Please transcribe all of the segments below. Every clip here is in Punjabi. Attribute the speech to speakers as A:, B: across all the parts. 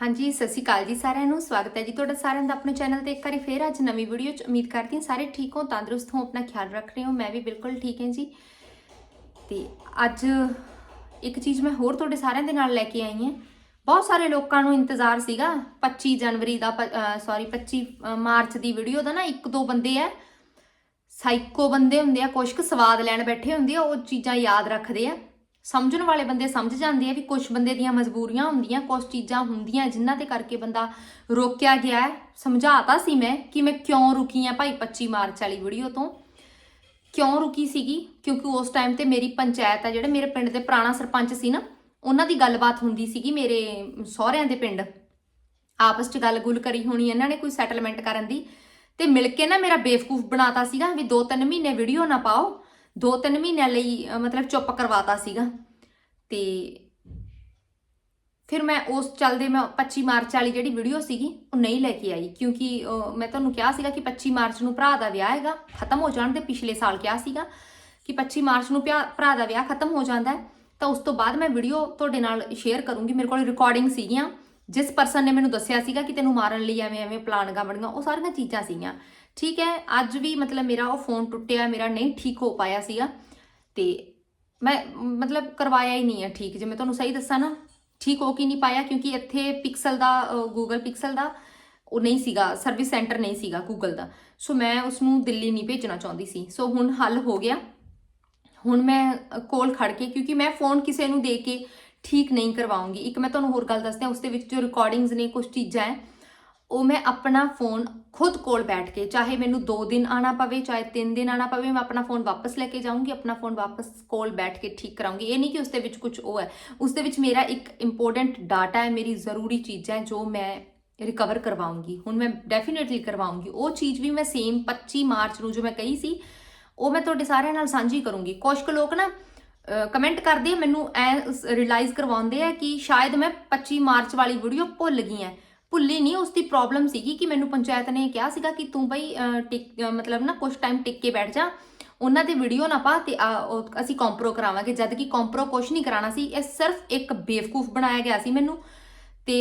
A: ਹਾਂਜੀ, ਸਤਿ ਸ਼੍ਰੀ ਅਕਾਲ ਜੀ ਸਾਰਿਆਂ ਨੂੰ। ਸਵਾਗਤ ਹੈ ਜੀ ਤੁਹਾਡਾ ਸਾਰਿਆਂ ਦਾ ਆਪਣੇ ਚੈਨਲ ਤੇ। ਇੱਕ ਵਾਰੀ ਫੇਰ ਅੱਜ ਨਵੀਂ ਵੀਡੀਓ ਚ ਉਮੀਦ ਕਰਦੀ ਹਾਂ ਸਾਰੇ ਠੀਕ ਹੋ, ਤੰਦਰੁਸਤ ਹੋ, ਆਪਣਾ ਖਿਆਲ ਰੱਖ ਰਹੇ ਹੋ। ਮੈਂ ਵੀ ਬਿਲਕੁਲ ਠੀਕ ਹਾਂ ਜੀ। ਤੇ ਅੱਜ ਇੱਕ ਚੀਜ਼ ਮੈਂ ਹੋਰ ਤੁਹਾਡੇ ਸਾਰਿਆਂ ਦੇ ਨਾਲ ਲੈ ਕੇ ਆਈ ਹਾਂ। ਬਹੁਤ ਸਾਰੇ ਲੋਕਾਂ ਨੂੰ ਇੰਤਜ਼ਾਰ ਸੀਗਾ 25 ਜਨਵਰੀ ਦਾ ਸੌਰੀ 25 ਮਾਰਚ ਦੀ ਵੀਡੀਓ ਦਾ ਨਾ ਇੱਕ ਦੋ ਬੰਦੇ ਆ। ਸਾਈਕੋ ਬੰਦੇ ਹੁੰਦੇ ਆ ਕੁਝ ਕੁ ਸਵਾਦ ਲੈਣ ਬੈਠੇ ਹੁੰਦੇ ਆ, ਉਹ ਚੀਜ਼ਾਂ ਯਾਦ ਰੱਖਦੇ ਆ। ਸਮਝਣ ਵਾਲੇ ਬੰਦੇ ਸਮਝ ਜਾਂਦੇ ਆ ਵੀ ਕੁਝ ਬੰਦੇ ਦੀਆਂ ਮਜਬੂਰੀਆਂ ਹੁੰਦੀਆਂ ਕੁਝ ਚੀਜ਼ਾਂ ਹੁੰਦੀਆਂ ਜਿਨ੍ਹਾਂ ਦੇ ਕਰਕੇ ਬੰਦਾ ਰੋਕਿਆ ਗਿਆ ਹੈ। ਸਮਝਾਤਾ ਸੀ ਮੈਂ ਕਿ ਮੈਂ ਕਿਉਂ ਰੁਕੀ ਆ ਭਾਈ 25 ਮਾਰਚ ਵਾਲੀ ਵੀਡੀਓ ਤੋਂ। ਕਿਉਂ ਰੁਕੀ ਸੀਗੀ? ਕਿਉਂਕਿ ਉਸ ਟਾਈਮ ਤੇ ਮੇਰੀ ਪੰਚਾਇਤ ਆ, ਜਿਹੜੇ ਮੇਰੇ ਪਿੰਡ ਦੇ ਪੁਰਾਣਾ ਸਰਪੰਚ ਸੀ ਨਾ, ਉਹਨਾਂ ਦੀ ਗੱਲਬਾਤ ਹੁੰਦੀ ਸੀਗੀ ਮੇਰੇ ਸਹੁਰਿਆਂ ਦੇ ਪਿੰਡ। ਆਪਸ 'ਚ ਗੱਲ ਗੁੱਲ ਕਰੀ ਹੋਣੀ, ਇਹਨਾਂ ਨੇ ਕੋਈ ਸੈਟਲਮੈਂਟ ਕਰਨ ਦੀ। ਤੇ ਮਿਲ ਕੇ ਨਾ ਮੇਰਾ ਬੇਵਕੂਫ ਬਣਾਤਾ ਸੀਗਾ ਵੀ 2-3 ਮਹੀਨੇ ਵੀਡੀਓ ਨਾ ਪਾਓ। 2-3 ਮਹੀਨਿਆਂ ਲਈ ਅਹ, ਮਤਲਬ ਚੁੱਪ ਕਰਵਾਤਾ ਸੀਗਾ। ਤੇ ਫਿਰ ਮੈਂ ਉਸ ਚੱਲਦੇ ਮੈਂ 25 ਮਾਰਚ ਵਾਲੀ ਜਿਹੜੀ ਵੀਡੀਓ ਸੀਗੀ ਉਹ ਨਹੀਂ ਲੈ ਕੇ ਆਈ। ਕਿਉਂਕਿ ਅਹ, ਮੈਂ ਤੁਹਾਨੂੰ ਕਿਹਾ ਸੀਗਾ ਕਿ 25 ਮਾਰਚ ਨੂੰ ਭਰਾ ਦਾ ਵਿਆਹ ਹੈਗਾ ਖਤਮ ਹੋ ਜਾਣ ਦੇ ਪਿਛਲੇ ਸਾਲ ਕਿਹਾ ਸੀਗਾ ਕਿ 25 ਮਾਰਚ ਨੂੰ ਪਿਆ- ਭਰਾ ਦਾ ਵਿਆਹ ਖਤਮ ਹੋ ਜਾਂਦਾ ਹੈ। ਤਾਂ ਉਸ ਤੋਂ ਬਾਅਦ ਮੈਂ ਵੀਡੀਓ ਤੁਹਾਡੇ ਨਾਲ ਸ਼ੇਅਰ ਕਰੂੰਗੀ। ਮੇਰੇ ਕੋਲ ਰਿਕਾਰਡਿੰਗ ਸੀਗੀਆਂ। ਜਿਸ ਪਰਸਨ ਨੇ ਮੈਨੂੰ ਦੱਸਿਆ ਸੀਗਾ ਕਿ ਤੈਨੂੰ ਮਾਰਨ ਲਈ ਐਵੇਂ ਐਵੇਂ ਪਲਾਨ ਬਣੀਆਂ ਉਹ ਸਾਰੀਆਂ ਚੀਜ਼ਾਂ ਸੀਗੀਆਂ। ਠੀਕ ਹੈ, ਅੱਜ ਵੀ ਮਤਲਬ ਮੇਰਾ ਉਹ ਫੋਨ ਟੁੱਟਿਆ, ਮੇਰਾ ਨਹੀਂ ਠੀਕ ਹੋ ਪਾਇਆ ਸੀਗਾ ਤੇ ਮੈਂ ਮਤਲਬ ਕਰਵਾਇਆ ਹੀ ਨਹੀਂ ਹੈ ਠੀਕ, ਜੇ ਮੈਂ ਤੁਹਾਨੂੰ ਸਹੀ ਦੱਸਾਂ ਨਾ, ਠੀਕ ਹੋ ਕੇ ਨਹੀਂ ਪਾਇਆ ਕਿਉਂਕਿ ਇੱਥੇ ਪਿਕਸਲ ਦਾ ਗੂਗਲ ਪਿਕਸਲ ਦਾ ਉਹ ਨਹੀਂ ਸੀਗਾ ਸਰਵਿਸ ਸੈਂਟਰ ਨਹੀਂ ਸੀਗਾ ਗੂਗਲ ਦਾ। ਸੋ ਮੈਂ ਉਸ ਨੂੰ ਦਿੱਲੀ ਨਹੀਂ ਭੇਜਣਾ ਚਾਹੁੰਦੀ ਸੀ। ਸੋ ਹੁਣ ਹੱਲ ਹੋ ਗਿਆ। ਹੁਣ ਮੈਂ ਕੋਲ ਖੜ ਕੇ ਕਿਉਂਕਿ ਮੈਂ ਫੋਨ ਕਿਸੇ ਨੂੰ ਦੇ ਕੇ ਠੀਕ ਨਹੀਂ ਕਰਵਾਉਂਗੀ। ਇੱਕ ਮੈਂ ਤੁਹਾਨੂੰ ਹੋਰ ਗੱਲ ਦੱਸਦੀ ਹਾਂ, ਉਸ ਦੇ ਵਿੱਚ ਜੋ ਰਿਕਾਰਡਿੰਗਸ ਨੇ ਕੁਝ ਚੀਜ਼ਾਂ ਹੈ ਉਹ ਮੈਂ ਆਪਣਾ ਫੋਨ ਖੁਦ ਕੋਲ ਬੈਠ ਕੇ, ਚਾਹੇ ਮੈਨੂੰ 2 ਦਿਨ ਆਣਾ ਪਵੇ, ਚਾਹੇ 3 ਦਿਨ ਆਣਾ ਪਵੇ, ਮੈਂ ਆਪਣਾ ਫੋਨ ਵਾਪਸ ਲੈ ਕੇ ਜਾਊਂਗੀ, ਆਪਣਾ ਫੋਨ ਵਾਪਸ ਕੋਲ ਬੈਠ ਕੇ ਠੀਕ ਕਰਾਉਂਗੀ ਇਹ ਨਹੀਂ ਕਿ ਉਸ ਦੇ ਵਿੱਚ ਕੁਝ ਉਹ ਹੈ। ਉਸ ਦੇ ਵਿੱਚ ਮੇਰਾ ਇੱਕ ਇੰਪੋਰਟੈਂਟ ਡਾਟਾ ਹੈ, ਮੇਰੀ ਜ਼ਰੂਰੀ ਚੀਜ਼ਾਂ ਹੈ, ਜੋ ਮੈਂ ਰਿਕਵਰ ਕਰਵਾਉਂਗੀ ਹੁਣ ਮੈਂ ਡੈਫੀਨਿਟਲੀ ਕਰਵਾਉਂਗੀ ਉਹ ਚੀਜ਼ ਵੀ ਮੈਂ ਸੇਮ 25 ਮਾਰਚ ਨੂੰ ਜੋ ਮੈਂ ਕਹੀ ਸੀ, ਉਹ ਮੈਂ ਤੁਹਾਡੇ ਸਾਰਿਆਂ ਨਾਲ ਸਾਂਝੀ ਕਰੂੰਗੀ। ਕੁਝ ਕੁ ਲੋਕ ਨਾ ਕਮੈਂਟ ਕਰਦੇ ਮੈਨੂੰ ਐ ਰਿਅਲਾਈਜ਼ ਕਰਵਾਉਂਦੇ ਆ ਕਿ ਸ਼ਾਇਦ ਮੈਂ 25 ਮਾਰਚ ਵਾਲੀ ਵੀਡੀਓ ਭੁੱਲ ਗਈ ਐ ਭੁੱਲੀ ਨਹੀਂ ਉਸ ਦੀ ਪ੍ਰੋਬਲਮ ਸੀਗੀ ਕਿ ਮੈਨੂੰ ਪੰਚਾਇਤ ਨੇ ਕਿਹਾ ਸੀਗਾ ਕਿ ਤੂੰ ਬਈ ਟਿਕ ਮਤਲਬ ਨਾ ਕੁਝ ਟਾਈਮ ਟਿਕ ਕੇ ਬੈਠ ਜਾ। ਉਹਨਾਂ ਦੇ ਵੀਡੀਓ ਨਾ ਪਾ ਤੇ ਅਸੀਂ ਕੰਪਰੋ ਕਰਾਵਾਂਗੇ। ਜਦ ਕਿ ਕੰਪਰੋ ਕੁਝ ਨਹੀਂ ਕਰਾਣਾ ਸੀ, ਇਹ ਸਿਰਫ ਇੱਕ ਬੇਵਕੂਫ ਬਣਾਇਆ ਗਿਆ ਸੀ ਮੈਨੂੰ। ਤੇ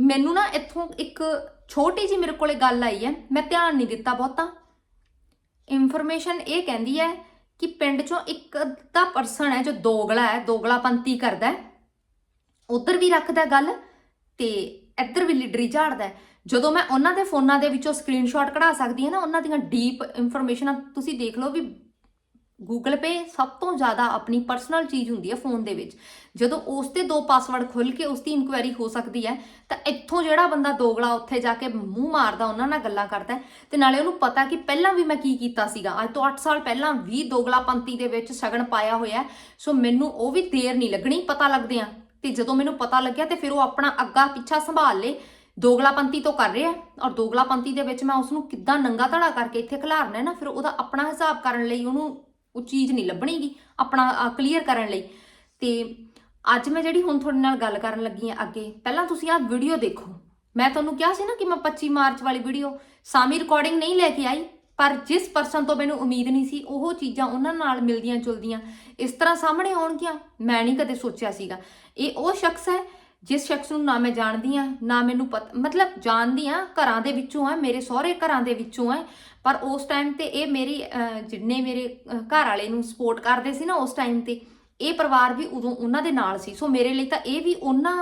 A: ਮੈਨੂੰ ਨਾ ਇੱਥੋਂ ਇੱਕ ਛੋਟੀ ਜੀ ਮੇਰੇ ਕੋਲੇ ਗੱਲ ਆਈ ਹੈ, ਮੈਂ ਧਿਆਨ ਨਹੀਂ ਦਿੱਤਾ ਬਹੁਤਾ। ਇਨਫੋਰਮੇਸ਼ਨ ਇਹ ਕਹਿੰਦੀ ਹੈ ਕਿ ਪਿੰਡ ਚੋਂ ਇੱਕ ਅੱਧਾ ਪਰਸਨ ਹੈ ਜੋ ਦੋਗਲਾ ਹੈ ਦੋਗਲਾਪੰਤੀ ਕਰਦਾ ਹੈ। ਉਧਰ ਵੀ ਰੱਖਦਾ ਗੱਲ ਤੇ ਇੱਧਰ ਵੀ ਲੀਡਰੀ ਝਾੜਦਾ ਜਦੋਂ ਮੈਂ ਉਹਨਾਂ ਦੇ ਫੋਨਾਂ ਦੇ ਵਿੱਚੋਂ ਸਕਰੀਨਸ਼ਾਟ ਕਢਾ ਸਕਦੀ ਹਾਂ ਨਾ, ਉਹਨਾਂ ਦੀਆਂ ਡੀਪ ਇਨਫੋਰਮੇਸ਼ਨਾਂ ਤੁਸੀਂ ਦੇਖ ਲਓ ਵੀ ਗੂਗਲ ਪੇ ਸਭ ਤੋਂ ਜ਼ਿਆਦਾ ਆਪਣੀ ਪਰਸਨਲ ਚੀਜ਼ ਹੁੰਦੀ ਹੈ ਫੋਨ ਦੇ ਵਿੱਚ। ਜਦੋਂ ਉਸ ਤੇ ਦੋ ਪਾਸਵਰਡ ਖੁੱਲ ਕੇ ਉਸ ਦੀ ਇਨਕੁਆਇਰੀ ਹੋ ਸਕਦੀ ਹੈ, ਤਾਂ ਇੱਥੋਂ ਜਿਹੜਾ ਬੰਦਾ ਦੋਗਲਾ ਉੱਥੇ ਜਾ ਕੇ ਮੂੰਹ ਮਾਰਦਾ, ਉਹਨਾਂ ਨਾਲ ਗੱਲਾਂ ਕਰਦਾ ਹੈ। ਤੇ ਨਾਲੇ ਉਹਨੂੰ ਪਤਾ ਕਿ ਪਹਿਲਾਂ ਵੀ ਮੈਂ ਕੀ ਕੀਤਾ ਸੀਗਾ। ਅੱਜ ਤੋਂ 8 ਸਾਲ ਪਹਿਲਾਂ ਵੀ ਦੋਗਲਾਪੰਤੀ ਦੇ ਵਿੱਚ ਸ਼ਗਨ ਪਾਇਆ ਹੋਇਆ ਸੋ ਮੈਨੂੰ ਉਹ ਵੀ ਦੇਰ ਨਹੀਂ ਲੱਗਣੀ, ਪਤਾ ਲੱਗਦੇ ਆ। ਤੇ ਜਦੋਂ ਮੈਨੂੰ ਪਤਾ ਲੱਗਿਆ ਤੇ ਫਿਰ ਉਹ ਆਪਣਾ ਅੱਗਾ ਪਿੱਛਾ ਸੰਭਾਲ ਲੇ ਦੋਗਲਾਪੰਤੀ ਤੋਂ ਕਰ ਰਿਹਾ ਔਰ ਦੋਗਲਾਪੰਤੀ ਦੇ ਵਿੱਚ ਮੈਂ ਉਸ ਨੂੰ ਕਿੱਦਾਂ ਨੰਗਾ ਧੜਾ ਕਰਕੇ ਇੱਥੇ ਖਿਲਾਰਨਾ ਹੈ ਨਾ, ਫਿਰ ਉਹਦਾ ਆਪਣਾ ਹਿਸਾਬ ਕਰਨ ਲਈ ਉਹਨੂੰ ਉਹ ਚੀਜ਼ ਨਹੀਂ ਲੱਭਣੀਗੀ, ਆਪਣਾ ਕਲੀਅਰ ਕਰਨ ਲਈ। ਤੇ ਅੱਜ ਮੈਂ ਜਿਹੜੀ ਹੁਣ ਤੁਹਾਡੇ ਨਾਲ ਗੱਲ ਕਰਨ ਲੱਗੀ ਆ ਅੱਗੇ, ਪਹਿਲਾਂ ਤੁਸੀਂ ਆਹ ਵੀਡੀਓ ਦੇਖੋ। ਮੈਂ ਤੁਹਾਨੂੰ ਕਿਹਾ ਸੀ ਨਾ ਕਿ ਮੈਂ 25 ਮਾਰਚ ਵਾਲੀ ਵੀਡੀਓ ਸਾਮੀ ਰਿਕਾਰਡਿੰਗ ਨਹੀਂ ਲੈ ਕੇ ਆਈ। ਪਰ ਜਿਸ ਪਰਸਨ ਤੋਂ ਮੈਨੂੰ ਉਮੀਦ ਨਹੀਂ ਸੀ, ਉਹ ਚੀਜ਼ਾਂ ਉਹਨਾਂ ਨਾਲ ਮਿਲਦੀਆਂ ਜੁਲਦੀਆਂ, ਇਸ ਤਰ੍ਹਾਂ ਸਾਹਮਣੇ ਆਉਣਗੀਆਂ, ਮੈਂ ਨਹੀਂ ਕਦੇ ਸੋਚਿਆ ਸੀਗਾ। ਇਹ ਉਹ ਸ਼ਖਸ ਹੈ, ਜਿਸ ਸ਼ਖਸ ਨੂੰ ਨਾ ਮੈਂ ਜਾਣਦੀ ਆ ਨਾ ਮੈਨੂੰ ਪਤਾ, ਮਤਲਬ ਜਾਣਦੀ ਆ ਘਰਾਂ ਦੇ ਵਿੱਚੋਂ ਆ ਮੇਰੇ ਸਹੁਰੇ ਘਰਾਂ ਦੇ ਵਿੱਚੋਂ ਆ ਪਰ ਉਸ ਟਾਈਮ ਤੇ ਇਹ ਮੇਰੀ ਜਿੰਨੇ ਮੇਰੇ ਘਰ ਵਾਲੇ ਨੂੰ ਸਪੋਰਟ ਕਰਦੇ ਸੀ ਨਾ ਉਸ ਟਾਈਮ ਤੇ, ਇਹ ਪਰਿਵਾਰ ਵੀ ਉਦੋਂ ਉਹਨਾਂ ਦੇ ਨਾਲ ਸੀ। ਸੋ ਮੇਰੇ ਲਈ ਤਾਂ ਇਹ ਵੀ ਉਹਨਾਂ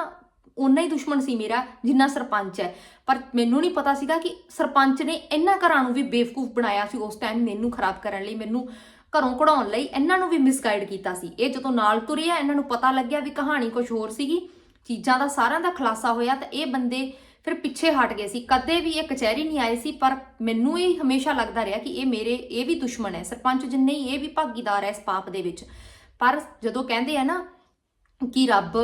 A: ਉਨਾ ਹੀ ਦੁਸ਼ਮਣ ਸੀ ਮੇਰਾ, ਜਿੰਨਾ ਸਰਪੰਚ ਹੈ। ਪਰ ਮੈਨੂੰ ਨਹੀਂ ਪਤਾ ਸੀਗਾ ਕਿ ਸਰਪੰਚ ਨੇ ਇਹਨਾਂ ਘਰਾਂ ਨੂੰ ਵੀ ਬੇਵਕੂਫ ਬਣਾਇਆ ਸੀ ਉਸ ਟਾਈਮ ਮੈਨੂੰ ਖਰਾਬ ਕਰਨ ਲਈ, ਮੈਨੂੰ ਘਰੋਂ ਕਢਾਉਣ ਲਈ ਇਹਨਾਂ ਨੂੰ ਵੀ ਮਿਸਗਾਈਡ ਕੀਤਾ ਸੀ। ਇਹ ਜਦੋਂ ਨਾਲ ਤੁਰਿਆ, ਇਹਨਾਂ ਨੂੰ ਪਤਾ ਲੱਗਿਆ ਵੀ ਕਹਾਣੀ ਕੁਝ ਹੋਰ ਸੀਗੀ। ਚੀਜ਼ਾਂ ਦਾ ਸਾਰਿਆਂ ਦਾ ਖੁਲਾਸਾ ਹੋਇਆ ਤਾਂ ਇਹ ਬੰਦੇ ਫਿਰ ਪਿੱਛੇ ਹਟ ਗਏ ਸੀ। ਕਦੇ ਵੀ ਇਹ ਕਚਹਿਰੀ ਨਹੀਂ ਆਏ ਸੀ, ਪਰ ਮੈਨੂੰ ਇਹ ਹਮੇਸ਼ਾ ਲੱਗਦਾ ਰਿਹਾ ਕਿ ਇਹ ਮੇਰੇ, ਇਹ ਵੀ ਦੁਸ਼ਮਣ ਹੈ। ਸਰਪੰਚ ਜਿੰਨੇ ਹੀ, ਇਹ ਵੀ ਭਾਗੀਦਾਰ ਹੈ ਇਸ ਪਾਪ ਦੇ ਵਿੱਚ। ਪਰ ਜਦੋਂ ਕਹਿੰਦੇ ਆ ਨਾ ਕਿ ਰੱਬ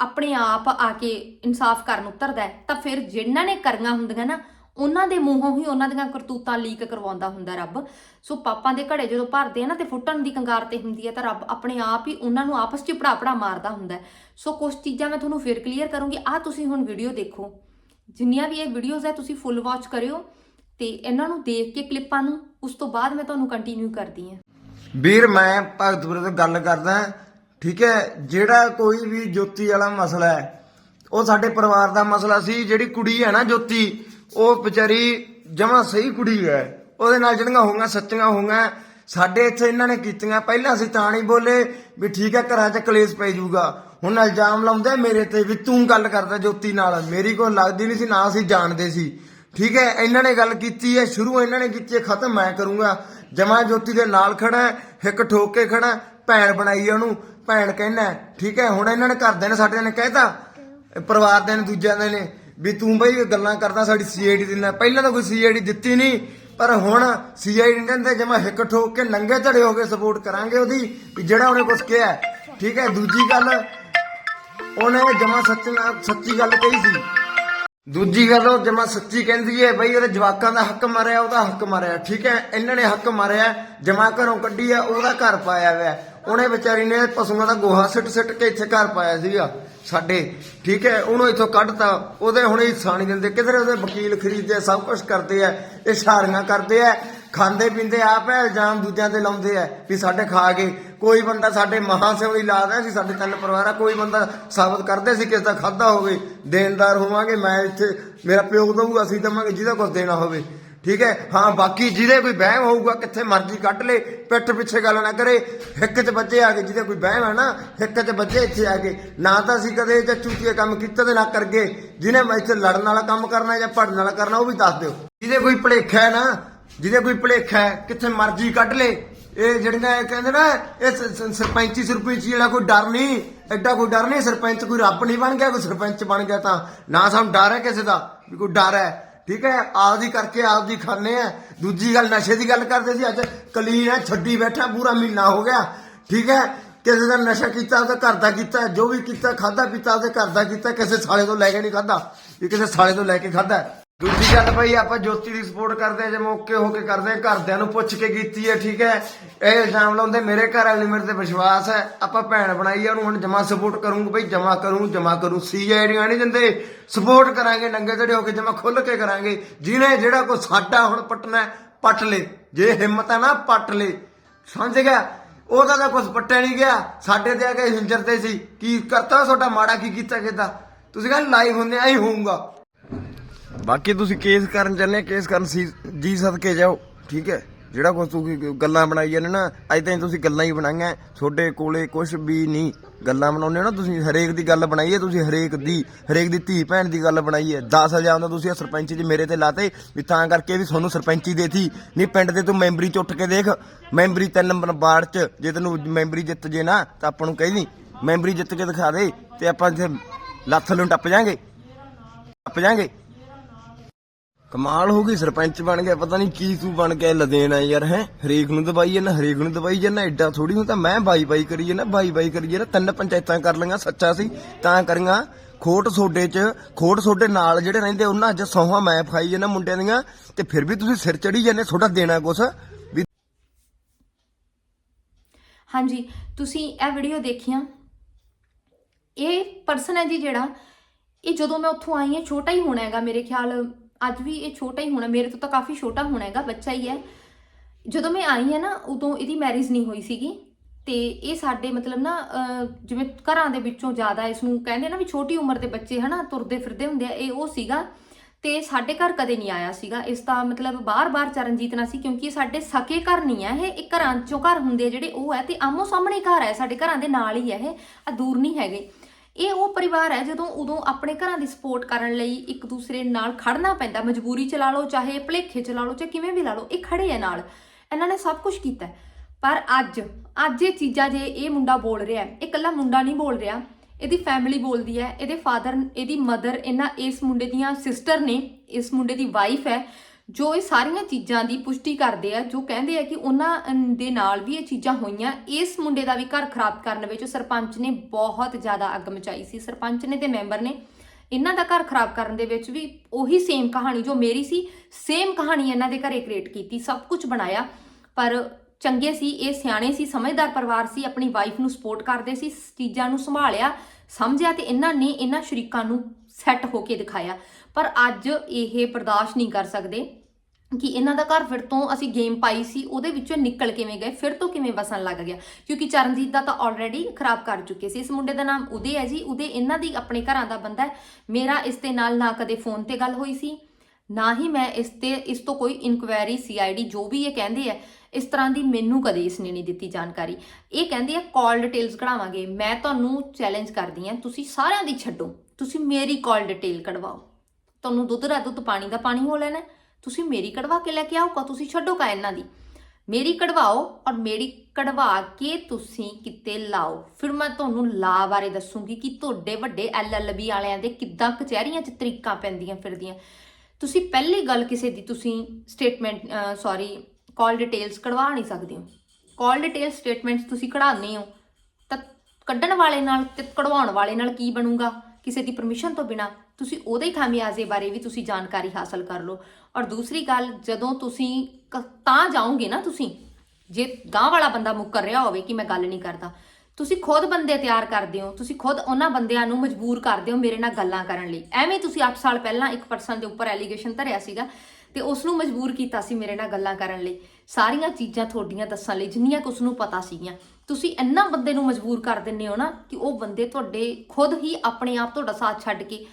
A: ਆਪਣੇ ਆਪ ਆ ਕੇ ਇਨਸਾਫ ਕਰਨ ਉਤਰਦਾ ਹੈ, ਤਾਂ ਫਿਰ ਜਿਨ੍ਹਾਂ ਨੇ ਕਰੀਆਂ ਹੁੰਦੀਆਂ ਨਾ, ਉਹਨਾਂ ਦੇ ਮੂੰਹੋਂ ਹੀ ਉਹਨਾਂ ਦੀਆਂ ਕਰਤੂਤਾਂ ਲੀਕ ਕਰਵਾਉਂਦਾ ਹੁੰਦਾ ਰੱਬ। ਸੋ ਪਾਪਾਂ ਦੇ ਘੜੇ ਜਦੋਂ ਭਰਦੇ ਆ ਨਾ ਤੇ ਫੁੱਟਣ ਦੀ ਕੰਗਾਰ ਤੇ ਹੁੰਦੀ ਹੈ, ਤਾਂ ਰੱਬ ਆਪਣੇ ਆਪ ਹੀ ਉਹਨਾਂ ਨੂੰ ਆਪਸ 'ਚ ਪੜਾ ਮਾਰਦਾ ਹੁੰਦਾ ਸੋ ਕੁਝ ਚੀਜ਼ਾਂ ਮੈਂ ਤੁਹਾਨੂੰ ਫਿਰ ਕਲੀਅਰ ਕਰੂੰਗੀ ਆ ਤੁਸੀਂ ਹੁਣ ਵੀਡੀਓ ਦੇਖੋ। ਜਿੰਨੀਆਂ ਵੀ ਇਹ ਵੀਡੀਓਜ਼ ਹੈ, ਤੁਸੀਂ ਫੁੱਲ ਵਾਚ ਕਰਿਓ ਤੇ ਇਹਨਾਂ ਨੂੰ ਦੇਖ ਕੇ ਕਲਿੱਪਾਂ ਨੂੰ, ਉਸ ਤੋਂ ਬਾਅਦ ਮੈਂ ਤੁਹਾਨੂੰ ਕੰਟੀਨਿਊ ਕਰਦੀ ਹਾਂ।
B: ਵੀਰ, ਮੈਂ ਭਗਤਪੁਰ ਤੋਂ ਗੱਲ ਕਰਦਾ ਠੀਕ ਹੈ, ਜਿਹੜਾ ਕੋਈ ਵੀ ਜੋਤੀ ਵਾਲਾ ਮਸਲਾ ਹੈ, ਉਹ ਸਾਡੇ ਪਰਿਵਾਰ ਦਾ ਮਸਲਾ ਸੀ, ਜਿਹੜੀ ਕੁੜੀ ਹੈ ਨਾ ਜੋਤੀ, ਉਹ ਵਿਚਾਰੀ ਜਮਾ ਸਹੀ ਕੁੜੀ ਹੈ, ਉਹਦੇ ਨਾਲ ਜਿਹੜੀਆਂ ਹੋਈਆਂ ਸੱਚੀਆਂ ਹੋਈਆਂ, ਸਾਡੇ ਇੱਥੇ ਇਹਨਾਂ ਨੇ ਕੀਤੀਆਂ, ਪਹਿਲਾਂ ਅਸੀਂ ਤਾਂ ਨਹੀਂ ਬੋਲੇ ਵੀ ਠੀਕ ਹੈ, ਘਰਾਂ 'ਚ ਕਲੇਸ਼ ਪੈ ਜਾਊਗਾ, ਹੁਣ ਇਲਜ਼ਾਮ ਲਾਉਂਦੇ ਮੇਰੇ ਤੇ ਵੀ ਤੂੰ ਗੱਲ ਕਰਦਾ ਜੋਤੀ ਨਾਲ, ਮੇਰੀ ਕੋਲ ਲੱਗਦੀ ਨਹੀਂ ਸੀ, ਨਾ ਅਸੀਂ ਜਾਣਦੇ ਸੀ, ਠੀਕ ਹੈ, ਇਹਨਾਂ ਨੇ ਗੱਲ ਕੀਤੀ ਹੈ, ਸ਼ੁਰੂ ਇਹਨਾਂ ਨੇ ਕੀਤੀ ਹੈ, ਖਤਮ, ਮੈਂ ਕਰੂੰਗਾ, ਜਮਾ ਜੋਤੀ ਦੇ ਨਾਲ ਖੜਾ ਇੱਕ ਠੋਕ ਕੇ ਖੜਾ ਭੈਣ ਬਣਾਈ ਹੈ ਉਹਨੂੰ ਭੈਣ ਕਹਿਣਾ ਠੀਕ ਹੈ, ਹੁਣ ਇਹਨਾਂ ਨੇ ਘਰਦਿਆਂ ਨੇ ਸਾਡੇ ਨੇ ਕਹਿਤਾ ਪਰਿਵਾਰ ਦੇ ਨੇ, ਦੂਜਿਆਂ ਦੇ ਨੇ, ਵੀ ਤੂੰ ਬਈ ਗੱਲਾਂ ਕਰਦਾ, ਸਾਡੀ ਸੀਆਈਡੀ ਦਿੰਦਾ ਪਹਿਲਾਂ ਤਾਂ ਕੋਈ ਸੀਆਈਡੀ ਦਿੱਤੀ ਨਹੀਂ, ਪਰ ਹੁਣ ਸੀਆਈਡੀ ਕਹਿੰਦੇ, ਜਮਾ ਹਿੱਕ ਠੋਕ ਕੇ ਨੰਗੇ ਧੜੇ ਹੋ ਕੇ ਸਪੋਰਟ ਕਰਾਂਗੇ ਉਹਦੀ, ਵੀ ਜਿਹੜਾ ਉਹਨੇ ਕੁਝ ਕਿਹਾ ਠੀਕ ਹੈ, ਦੂਜੀ ਗੱਲ, ਉਹਨੇ ਜਮਾ ਸੱਚ ਸੱਚੀ ਗੱਲ ਕਹੀ ਸੀ। ਦੂਜੀ ਗੱਲ, ਉਹ ਜਮਾ ਸੱਚੀ ਕਹਿੰਦੀ ਹੈ, ਬਈ ਉਹਦੇ ਜਵਾਕਾਂ ਦਾ ਹੱਕ ਮਾਰਿਆ, ਉਹਦਾ ਹੱਕ ਮਾਰਿਆ, ਠੀਕ ਹੈ, ਇਹਨਾਂ ਨੇ ਹੱਕ ਮਾਰਿਆ, ਜਮਾ ਘਰੋਂ ਕੱਢੀ ਆ ਉਹਦਾ ਘਰ ਪਾਇਆ ਹੋਇਆ ਉਹਨੇ ਵਿਚਾਰੀ ਨੇ ਪਸ਼ੂਆਂ ਦਾ ਗੋਹਾ ਸਿੱਟ ਸਿੱਟ ਕੇ ਇੱਥੇ ਘਰ ਪਾਇਆ ਸੀਗਾ, ਸਾਡੇ। ਠੀਕ ਹੈ, ਉਹਨੂੰ ਇੱਥੋਂ ਕੱਢਤਾ। ਉਹਦੇ ਹੁਣੇ ਹਿੱਸਾ ਨਹੀਂ ਦਿੰਦੇ। ਕਿਧਰੇ ਉਹਦੇ ਵਕੀਲ ਖਰੀਦਦੇ ਸਭ ਕੁਝ ਕਰਦੇ ਆ, ਇਹ ਕਰਦੇ ਆ, ਖਾਂਦੇ ਪੀਂਦੇ ਆਪ ਹੈ ਇਲਜ਼ਾਮ ਦੂਜਿਆਂ ਤੇ ਲਾਉਂਦੇ ਆ ਵੀ ਸਾਡੇ ਖਾ ਗਏ ਕੋਈ ਬੰਦਾ ਸਾਡੇ ਮਹਾਂ ਸੇ ਉਹਦੀ ਲਾਦ ਹੈ ਸੀ, ਸਾਡੇ ਤਿੰਨ ਪਰਿਵਾਰ ਆ ਕੋਈ ਬੰਦਾ ਸਾਬਤ ਕਰਦੇ ਸੀ ਕਿਸ ਦਾ ਖਾਦਾ ਹੋਵੇ ਦੇਣਦਾਰ ਹੋਵਾਂਗੇ, ਮੈਂ ਇੱਥੇ, ਮੇਰਾ ਪਿਓ ਦਊਗਾ, ਅਸੀਂ ਦਵਾਂਗੇ, ਜਿਹਦਾ ਕੁਝ ਦੇਣਾ ਹੋਵੇ। ਠੀਕ ਹੈ? ਹਾਂ, ਬਾਕੀ ਜਿਹਦੇ ਕੋਈ ਵਹਿਮ ਹੋਊਗਾ, ਕਿੱਥੇ ਮਰਜ਼ੀ ਕੱਢ ਲੇ, ਪਿੱਠ ਪਿੱਛੇ ਗੱਲ ਨਾ ਕਰੇ। ਹਿੱਕ 'ਚ ਬੱਚੇ ਆ ਗਏ ਜਿਹਦੇ ਕੋਈ ਵਹਿਮ ਹੈ ਨਾ, ਹਿੱਕ 'ਚ ਬੱਚੇ ਇੱਥੇ ਆ ਗਏ ਨਾ ਤਾਂ ਅਸੀਂ ਕਦੇ ਇਹ ਚੂਤੀਏ ਕੰਮ ਕੀਤਾ ਤੇ ਨਾ ਕਰਗੇ। ਜਿਹਨੇ ਇੱਥੇ ਲੜਨ ਵਾਲਾ ਕੰਮ ਕਰਨਾ ਜਾਂ ਪੜਨ ਵਾਲਾ ਕਰਨਾ, ਉਹ ਵੀ ਦੱਸ ਦਿਓ। ਜਿਹਦੇ ਕੋਈ ਭਲੇਖਾ ਹੈ ਨਾ, ਜਿਹਦੇ ਕੋਈ ਭਲੇਖਾ ਹੈ, ਕਿੱਥੇ ਮਰਜ਼ੀ ਕੱਢ ਲੇ। ਇਹ ਜਿਹੜੀਆਂ ਕਹਿੰਦੇ ਨਾ, ਇਹ ਸਰਪੰਚੀ ਸਰਪੰਚੀ ਜਿਹੜਾ ਕੋਈ ਡਰ ਨਹੀਂ। ਐਡਾ ਕੋਈ ਡਰ ਨਹੀਂ, ਸਰਪੰਚ ਕੋਈ ਰੱਬ ਨਹੀਂ ਬਣ ਗਿਆ, ਕੋਈ ਸਰਪੰਚ ਬਣ ਗਿਆ ਤਾਂ। ਨਾ ਸਾਨੂੰ ਡਰ ਹੈ ਕਿਸੇ ਦਾ, ਵੀ ਕੋਈ ਡਰ ਹੈ। ਠੀਕ ਹੈ? ਆਪਦੀ ਕਰਕੇ ਆਪਦੀ ਖਾਣੇ ਆ। ਦੂਜੀ ਗੱਲ, ਨਸ਼ੇ ਦੀ ਗੱਲ ਕਰਦੇ ਸੀ। ਅੱਜ ਕਲੀਨ ਹੈ, ਛੱਡੀ ਬੈਠਾ, ਪੂਰਾ ਮਹੀਨਾ ਹੋ ਗਿਆ। ਠੀਕ ਹੈ? ਕਿਸੇ ਦਾ ਨਸ਼ਾ ਕੀਤਾ, ਉਹਦੇ ਘਰ ਦਾ ਕੀਤਾ, ਜੋ ਵੀ ਕੀਤਾ ਖਾਦਾ ਪੀਤਾ, ਉਹਦੇ ਘਰ ਦਾ ਕੀਤਾ। ਕਿਸੇ ਸਾਲੇ ਤੋਂ ਲੈ ਕੇ ਨਹੀਂ ਖਾਦਾ ਇਹ ਕਿਸੇ ਸਾਲੇ ਤੋਂ ਲੈ ਕੇ ਖਾਦਾ ਦੂਜੀ ਗੱਲ ਭਾਈ ਆਪਾਂ ਜੋਤੀ ਦੀ ਸਪੋਰਟ ਕਰਦੇ ਆ ਜੇ ਮੌਕੇ ਹੋ ਕੇ ਕਰਦੇ ਆ ਘਰਦਿਆਂ ਨੂੰ ਪੁੱਛ ਕੇ ਕੀਤੀ ਹੈ, ਠੀਕ ਹੈ? ਇਹ ਇਲਜ਼ਾਮ ਲਾਉਂਦੇ, ਮੇਰੇ ਘਰ ਵਾਲੇ ਮੇਰੇ ਤੇ ਵਿਸ਼ਵਾਸ ਹੈ, ਆਪਾਂ ਭੈਣ ਬਣਾਈ ਆ, ਉਹਨੂੰ ਹੁਣ ਜਮਾ ਸਪੋਰਟ ਕਰੂੰਗਾ ਭਾਈ ਜਮਾ ਕਰੂੰ ਜਮਾ ਕਰੂੰ ਸੀਆਈਡੀਆਂ ਨਹੀਂ ਦਿੰਦੇ। ਸਪੋਰਟ ਕਰਾਂਗੇ, ਨੰਗੇ ਤੜੇ ਹੋ ਕੇ ਜਮਾ ਖੁੱਲ ਕੇ ਕਰਾਂਗੇ। ਜਿਹਨੇ ਜਿਹੜਾ ਕੋਈ ਸਾਡਾ ਹੁਣ ਪਟਣਾ ਪੱਟ ਲੇ। ਜੇ ਹਿੰਮਤ ਹੈ ਨਾ, ਪੱਟ ਲੇ। ਸਮਝ ਗਿਆ? ਉਹਦਾ ਤਾਂ ਕੁਝ ਪੱਟਿਆ ਨਹੀਂ ਗਿਆ। ਸਾਡੇ ਤੇ ਆ ਕੇ ਹਿੰਜਰ ਤੇ ਸੀ। ਕੀ ਕਰਤਾ ਤੁਹਾਡਾ ਮਾੜਾ, ਕੀ ਕੀਤਾ ਕਿਦਾ ਤੁਸੀਂ ਕਹਿੰਦੇ ਲਾਈਵ ਹੁੰਦੇ ਐਂ ਹੋਊਗਾ। ਬਾਕੀ ਤੁਸੀਂ ਕੇਸ ਕਰਨ ਚੱਲੇ, ਕੇਸ ਕਰਨ ਸੀ ਜੀ ਸਦਕੇ ਜਾਓ, ਠੀਕ ਹੈ? ਜਿਹੜਾ ਕੁਝ ਤੁਸੀਂ ਗੱਲਾਂ ਬਣਾਈ ਜਾਂਦੇ ਨਾ, ਅੱਜ ਤਾਂ ਤੁਸੀਂ ਗੱਲਾਂ ਹੀ ਬਣਾਈਆਂ, ਤੁਹਾਡੇ ਕੋਲੇ ਕੁਝ ਵੀ ਨਹੀਂ। ਗੱਲਾਂ ਬਣਾਉਂਦੇ ਹੋ ਨਾ ਤੁਸੀਂ, ਹਰੇਕ ਦੀ ਗੱਲ ਬਣਾਈ ਹੈ, ਤੁਸੀਂ ਹਰੇਕ ਦੀ ਹਰੇਕ ਦੀ ਧੀ ਭੈਣ ਦੀ ਗੱਲ ਬਣਾਈ ਹੈ। 10000 ਦਾ ਤੁਸੀਂ ਇਹ ਸਰਪੰਚੀ 'ਚ ਮੇਰੇ ਤੇ ਲਾਤੇ, ਵੀ ਤਾਂ ਕਰਕੇ ਵੀ ਤੁਹਾਨੂੰ ਸਰਪੰਚੀ ਦੇਤੀ। ਨਹੀਂ, ਪਿੰਡ ਦੇ ਤੂੰ ਮੈਂਬਰੀ 'ਚ ਉੱਠ ਕੇ ਦੇਖ, ਮੈਂਬਰੀ ਤਿੰਨ ਨੰਬਰ ਵਾਰਡ 'ਚ, ਜੇ ਤੈਨੂੰ ਮੈਂਬਰੀ ਜਿੱਤ ਜੇ ਨਾ, ਤਾਂ ਆਪਾਂ ਨੂੰ ਕਹਿੰਦੀ ਮੈਂਬਰੀ ਜਿੱਤ ਕੇ ਦਿਖਾ ਦੇ, ਤੇ ਆਪਾਂ ਇੱਥੇ ਲੱਥ ਨੂੰ ਟੱਪ ਜਾਾਂਗੇ। ਟੱਪ ਜਾਾਂਗੇ। ਕਮਾਲ ਹੋ ਗਈ, ਸਰਪੰਚ ਬਣ ਗਿਆ, ਪਤਾ ਨਹੀਂ ਕੀ ਤੂੰ ਬਣ ਕੇ ਲਦੇਣਾ ਯਾਰ, ਹੈ। ਹਰੇਕ ਨੂੰ ਦਵਾਈ ਜਾਂਦਾ, ਹਰੇਕ ਨੂੰ ਦਵਾਈ ਜਾਂਦਾ, ਐਡਾ ਥੋੜੀ ਹੁੰਦਾ, ਮੈਂ ਬਾਈ ਬਾਈ ਕਰੀ ਜਾਂਦਾ ਬਾਈ ਬਾਈ ਕਰੀ ਜਾਂਦਾ, ਤਿੰਨ ਪੰਚਾਇਤਾਂ ਕਰ ਲਈਆਂ ਸੱਚਾ ਸੀ, ਤਾਂ ਕਰੀਆਂ। ਖੋਟ ਸੋਡੇ ਚ, ਖੋਟ ਸੋਡੇ ਨਾਲ ਜਿਹੜੇ ਰਹਿੰਦੇ, ਉਹਨਾਂ ਅੱਜ ਸੌਹਾਂ ਮੈਂ ਖਾਈ ਜਾਂਦਾ ਮੁੰਡਿਆਂ ਦੀਆਂ, ਤੇ ਫਿਰ ਵੀ ਤੁਸੀਂ ਸਿਰ ਚੜੀ ਜਾਂਦੇ, ਤੁਹਾਡਾ ਦੇਣਾ ਕੁਛ। ਵੀ
A: ਹਾਂਜੀ, ਤੁਸੀਂ ਇਹ ਵੀਡੀਓ ਦੇਖੀਆਂ? ਇਹ ਪਰਸਨ ਹੈ ਜੀ ਜਿਹੜਾ, ਇਹ ਜਦੋਂ ਮੈਂ ਉੱਥੋਂ ਆਈ ਹਾਂ, ਛੋਟਾ ਹੀ ਹੋਣਾ ਹੈਗਾ ਮੇਰੇ ਖਿਆਲ ਅੱਜ ਵੀ ਇਹ ਛੋਟਾ ਹੀ ਹੋਣਾ, ਮੇਰੇ ਤੋਂ ਤਾਂ ਕਾਫੀ ਛੋਟਾ ਹੋਣਾ ਹੈਗਾ, ਬੱਚਾ ਹੀ ਹੈ। ਜਦੋਂ ਮੈਂ ਆਈ ਹਾਂ ਨਾ, ਉਦੋਂ ਇਹਦੀ ਮੈਰਿਜ ਨਹੀਂ ਹੋਈ ਸੀਗੀ। ਤੇ ਇਹ ਸਾਡੇ ਮਤਲਬ ਨਾ ਜਿਵੇਂ ਘਰਾਂ ਦੇ ਵਿੱਚੋਂ ਜ਼ਿਆਦਾ ਇਸ ਨੂੰ ਕਹਿੰਦੇ ਨਾ ਵੀ ਛੋਟੀ ਉਮਰ ਦੇ ਬੱਚੇ ਹਨਾ, ਤੁਰਦੇ ਫਿਰਦੇ ਹੁੰਦੇ ਆ, ਇਹ ਉਹ ਸੀਗਾ। ਤੇ ਸਾਡੇ ਘਰ ਕਦੇ ਨਹੀਂ ਆਇਆ ਸੀਗਾ। ਇਸ ਦਾ ਮਤਲਬ ਬਾਰ-ਬਾਰ ਚਰਨਜੀਤ ਨਾਲ ਸੀ, ਕਿਉਂਕਿ ਇਹ ਸਾਡੇ ਸਕੇ ਘਰ ਨਹੀਂ ਹੈ। ਇਹ ਇੱਕ ਘਰਾਂ ਚੋਂ ਘਰ ਹੁੰਦੇ ਆ ਜਿਹੜੇ ਉਹ ਹੈ, ਤੇ ਆਮੋ ਸਾਹਮਣੇ ਘਰ ਹੈ, ਸਾਡੇ ਘਰਾਂ ਦੇ ਨਾਲ ਹੀ ਹੈ ਇਹ, ਆ ਦੂਰ ਨਹੀਂ ਹੈਗੇ। ਇਹ ਉਹ ਪਰਿਵਾਰ ਹੈ ਜਦੋਂ ਉਦੋਂ ਆਪਣੇ ਘਰਾਂ ਦੀ ਸਪੋਰਟ ਕਰਨ ਲਈ ਇੱਕ ਦੂਸਰੇ ਨਾਲ ਖੜਨਾ ਪੈਂਦਾ, ਮਜਬੂਰੀ ਚ ਲਾ ਲਓ, ਚਾਹੇ ਭਲੇਖੇ ਚ ਲਾ ਲਓ ਚਾਹੇ ਕਿਵੇਂ ਵੀ ਲਾ ਲਓ, ਇਹ ਖੜੇ ਆ ਨਾਲ। ਇਹਨਾਂ ਨੇ ਸਭ ਕੁਝ ਕੀਤਾ ਪਰ ਅੱਜ ਅੱਜ ਇਹ ਚੀਜ਼ਾਂ ਜੇ ਇਹ ਮੁੰਡਾ ਬੋਲ ਰਿਹਾ ਇਹ ਇਕੱਲਾ ਮੁੰਡਾ ਨਹੀਂ ਬੋਲ ਰਿਹਾ, ਇਹਦੀ ਫੈਮਿਲੀ ਬੋਲਦੀ ਹੈ, ਇਹਦੇ ਫਾਦਰ ਇਹਦੀ ਮਦਰ ਇਹਨਾਂ ਇਸ ਮੁੰਡੇ ਦੀਆਂ ਸਿਸਟਰ ਨੇ, ਇਸ ਮੁੰਡੇ ਦੀ ਵਾਈਫ ਹੈ ਜੋ ਇਹ ਸਾਰੀਆਂ ਚੀਜ਼ਾਂ ਦੀ ਪੁਸ਼ਟੀ ਕਰਦੇ ਆ, ਜੋ ਕਹਿੰਦੇ ਆ ਕਿ ਉਹਨਾਂ ਦੇ ਨਾਲ ਵੀ ਇਹ ਚੀਜ਼ਾਂ ਹੋਈਆਂ, ਇਸ ਮੁੰਡੇ ਦਾ ਵੀ ਘਰ ਖਰਾਬ ਕਰਨ ਵਿੱਚ ਸਰਪੰਚ ਨੇ ਬਹੁਤ ਜ਼ਿਆਦਾ ਅੱਗ ਮਚਾਈ ਸੀ। ਸਰਪੰਚ ਨੇ ਤੇ ਮੈਂਬਰ ਨੇ ਇਹਨਾਂ ਦਾ ਘਰ ਖਰਾਬ ਕਰਨ ਦੇ ਵਿੱਚ ਵੀ ਉਹੀ ਸੇਮ ਕਹਾਣੀ ਜੋ ਮੇਰੀ ਸੀ ਸੇਮ ਕਹਾਣੀ ਇਹਨਾਂ ਦੇ ਘਰੇ ਕ੍ਰੀਏਟ ਕੀਤੀ, ਸਭ ਕੁਝ ਬਣਾਇਆ। ਪਰ ਚੰਗੇ ਸੀ, ਇਹ ਸਿਆਣੇ ਸੀ, ਸਮਝਦਾਰ ਪਰਿਵਾਰ ਸੀ, ਆਪਣੀ ਵਾਈਫ ਨੂੰ ਸਪੋਰਟ ਕਰਦੇ ਸੀ, ਚੀਜ਼ਾਂ ਨੂੰ ਸੰਭਾਲਿਆ। ਸਮਝਿਆ ਤੇ ਇਹਨਾਂ ਨੇ ਇਹਨਾਂ ਸ਼ਰੀਕਾਂ ਨੂੰ ਸੈੱਟ ਹੋ ਕੇ ਦਿਖਾਇਆ। ਪਰ ਅੱਜ ਇਹ ਬਰਦਾਸ਼ਤ ਨਹੀਂ ਕਰ ਸਕਦੇ ਕਿ ਇਹਨਾਂ ਦਾ ਘਰ ਫਿਰ ਤੋਂ ਅਸੀਂ ਗੇਮ ਪਾਈ ਸੀ, ਉਹਦੇ ਵਿੱਚੋਂ ਨਿਕਲ ਕਿਵੇਂ ਗਏ, ਫਿਰ ਤੋਂ ਕਿਵੇਂ ਵਸਣ ਲੱਗ ਗਿਆ। ਕਿਉਂਕਿ ਚਰਨਜੀਤ ਦਾ ਤਾਂ ਆਲਰੇਡੀ ਖਰਾਬ ਕਰ ਚੁੱਕੇ ਸੀ। ਇਸ ਮੁੰਡੇ ਦਾ ਨਾਮ ਉਦੇ ਹੈ ਜੀ। ਉਦੇ ਇਹਨਾਂ ਦੀ ਆਪਣੇ ਘਰਾਂ ਦਾ ਬੰਦਾ ਹੈ। ਮੇਰਾ ਇਸ ਦੇ ਨਾਲ ਨਾ ਕਦੇ ਫੋਨ ਤੇ ਗੱਲ ਹੋਈ ਸੀ, ਨਾ ਹੀ ਮੈਂ ਇਸ ਤੇ, ਇਸ ਤੋਂ ਕੋਈ ਇਨਕੁਆਇਰੀ ਸੀਆਈਡੀ ਜੋ ਵੀ ਇਹ ਕਹਿੰਦੇ ਆ ਇਸ ਤਰ੍ਹਾਂ ਦੀ ਮੈਨੂੰ ਕਦੇ ਇਸ ਨੇ ਨਹੀਂ ਦਿੱਤੀ ਜਾਣਕਾਰੀ। ਇਹ ਕਹਿੰਦੇ ਆ ਕਾਲ ਡਿਟੇਲਸ ਕਢਾਵਾਂਗੇ। ਮੈਂ ਤੁਹਾਨੂੰ ਚੈਲੰਜ ਕਰਦੀ ਆ ਤੁਸੀਂ ਸਾਰਿਆਂ ਦੀ ਛੱਡੋ। ਤੁਸੀਂ ਮੇਰੀ ਕਾਲ ਡਿਟੇਲ ਕਢਵਾਓ। ਤੁਹਾਨੂੰ ਦੁੱਧ ਦਾ ਦੁੱਧ ਪਾਣੀ ਦਾ ਪਾਣੀ ਹੋ ਲੈਣਾ ਤੁਸੀਂ ਮੇਰੀ ਕਢਵਾ ਕੇ ਲੈ ਕੇ ਆਓ, ਕਾ ਤੁਸੀਂ ਛੱਡੋ ਕਾ ਇਹਨਾਂ ਦੀ। ਮੇਰੀ ਕਢਵਾਓ ਔਰ ਮੇਰੀ ਕਢਵਾ ਕੇ ਤੁਸੀਂ ਕਿਤੇ ਲਾਓ। ਫਿਰ ਮੈਂ ਤੁਹਾਨੂੰ ਲਾ ਬਾਰੇ ਦੱਸੂਗੀ ਕਿ ਤੁਹਾਡੇ ਵੱਡੇ ਐਲਐਲਬੀ ਵਾਲਿਆਂ ਦੇ ਕਿੱਦਾਂ ਕਚਹਿਰੀਆਂ 'ਚ ਤਰੀਕਾਂ ਪੈਂਦੀਆਂ ਫਿਰਦੀਆਂ। ਤੁਸੀਂ ਪਹਿਲੀ ਗੱਲ ਕਿਸੇ ਦੀ ਤੁਸੀਂ ਸਟੇਟਮੈਂਟ ਸੌਰੀ ਕਾਲ ਡਿਟੇਲਸ ਕਢਵਾ ਨਹੀਂ ਸਕਦੇ ਹੋ। ਕਾਲ ਡਿਟੇਲ ਸਟੇਟਮੈਂਟਸ ਤੁਸੀਂ ਕਢਾਉਂਦੇ ਹੋ। ਤਾਂ ਕੱਢਣ ਵਾਲੇ ਨਾਲ ਤੇ ਕਢਵਾਉਣ ਵਾਲੇ ਨਾਲ ਕੀ ਬਣੂਗਾ? ਕਿਸੇ ਦੀ ਪਰਮਿਸ਼ਨ ਤੋਂ ਬਿਨਾ ਤੁਸੀਂ ਉਹਦੇ ਖਾਮਿਆਜ਼ੇ ਬਾਰੇ ਵੀ ਤੁਸੀਂ ਜਾਣਕਾਰੀ ਹਾਸਲ ਕਰ ਲਓ। ਔਰ ਦੂਸਰੀ ਗੱਲ, ਜਦੋਂ ਤੁਸੀਂ ਕ- ਤਾਂ ਜਾਓਗੇ ਨਾ ਤੁਸੀਂ, ਜੇ ਗਾਂ ਵਾਲਾ ਬੰਦਾ ਮੁੱਕਰ ਰਿਹਾ ਹੋਵੇ ਕਿ ਮੈਂ ਗੱਲ ਨਹੀਂ ਕਰਦਾ, ਤੁਸੀਂ ਖੁਦ ਬੰਦੇ ਤਿਆਰ ਕਰਦੇ ਹੋ, ਤੁਸੀਂ ਖੁਦ ਉਹਨਾਂ ਬੰਦਿਆਂ ਨੂੰ ਮਜਬੂਰ ਕਰਦੇ ਹੋ ਮੇਰੇ ਨਾਲ ਗੱਲਾਂ ਕਰਨ ਲਈ। ਐਵੇਂ ਤੁਸੀਂ 8 ਸਾਲ ਪਹਿਲਾਂ ਇੱਕ ਪਰਸਨ ਦੇ ਉੱਪਰ ਐਲੀਗੇਸ਼ਨ ਧਰਿਆ ਸੀਗਾ ਤੇ ਉਸ ਨੂੰ ਮਜਬੂਰ ਕੀਤਾ ਸੀ ਮੇਰੇ ਨਾਲ ਗੱਲਾਂ ਕਰਨ ਲਈ। ਸਾਰੀਆਂ ਚੀਜ਼ਾਂ ਤੁਹਾਡੀਆਂ ਦੱਸਣ ਲਈ, ਜਿੰਨੀਆਂ ਕਿ ਉਸ ਨੂੰ ਪਤਾ ਸੀਗੀਆਂ। ਤੁਸੀਂ ਇੰਨਾ ਬੰਦੇ ਨੂੰ ਮਜਬੂਰ ਕਰ ਦਿੰਦੇ ਹੋ ਨਾ ਕਿ ਉਹ ਬੰਦੇ ਤੁਹਾਡੇ ਖੁਦ ਹੀ ਆਪਣੇ ਆਪ ਤੁਹਾਡਾ ਸਾਥ ਛੱਡ ਕੇ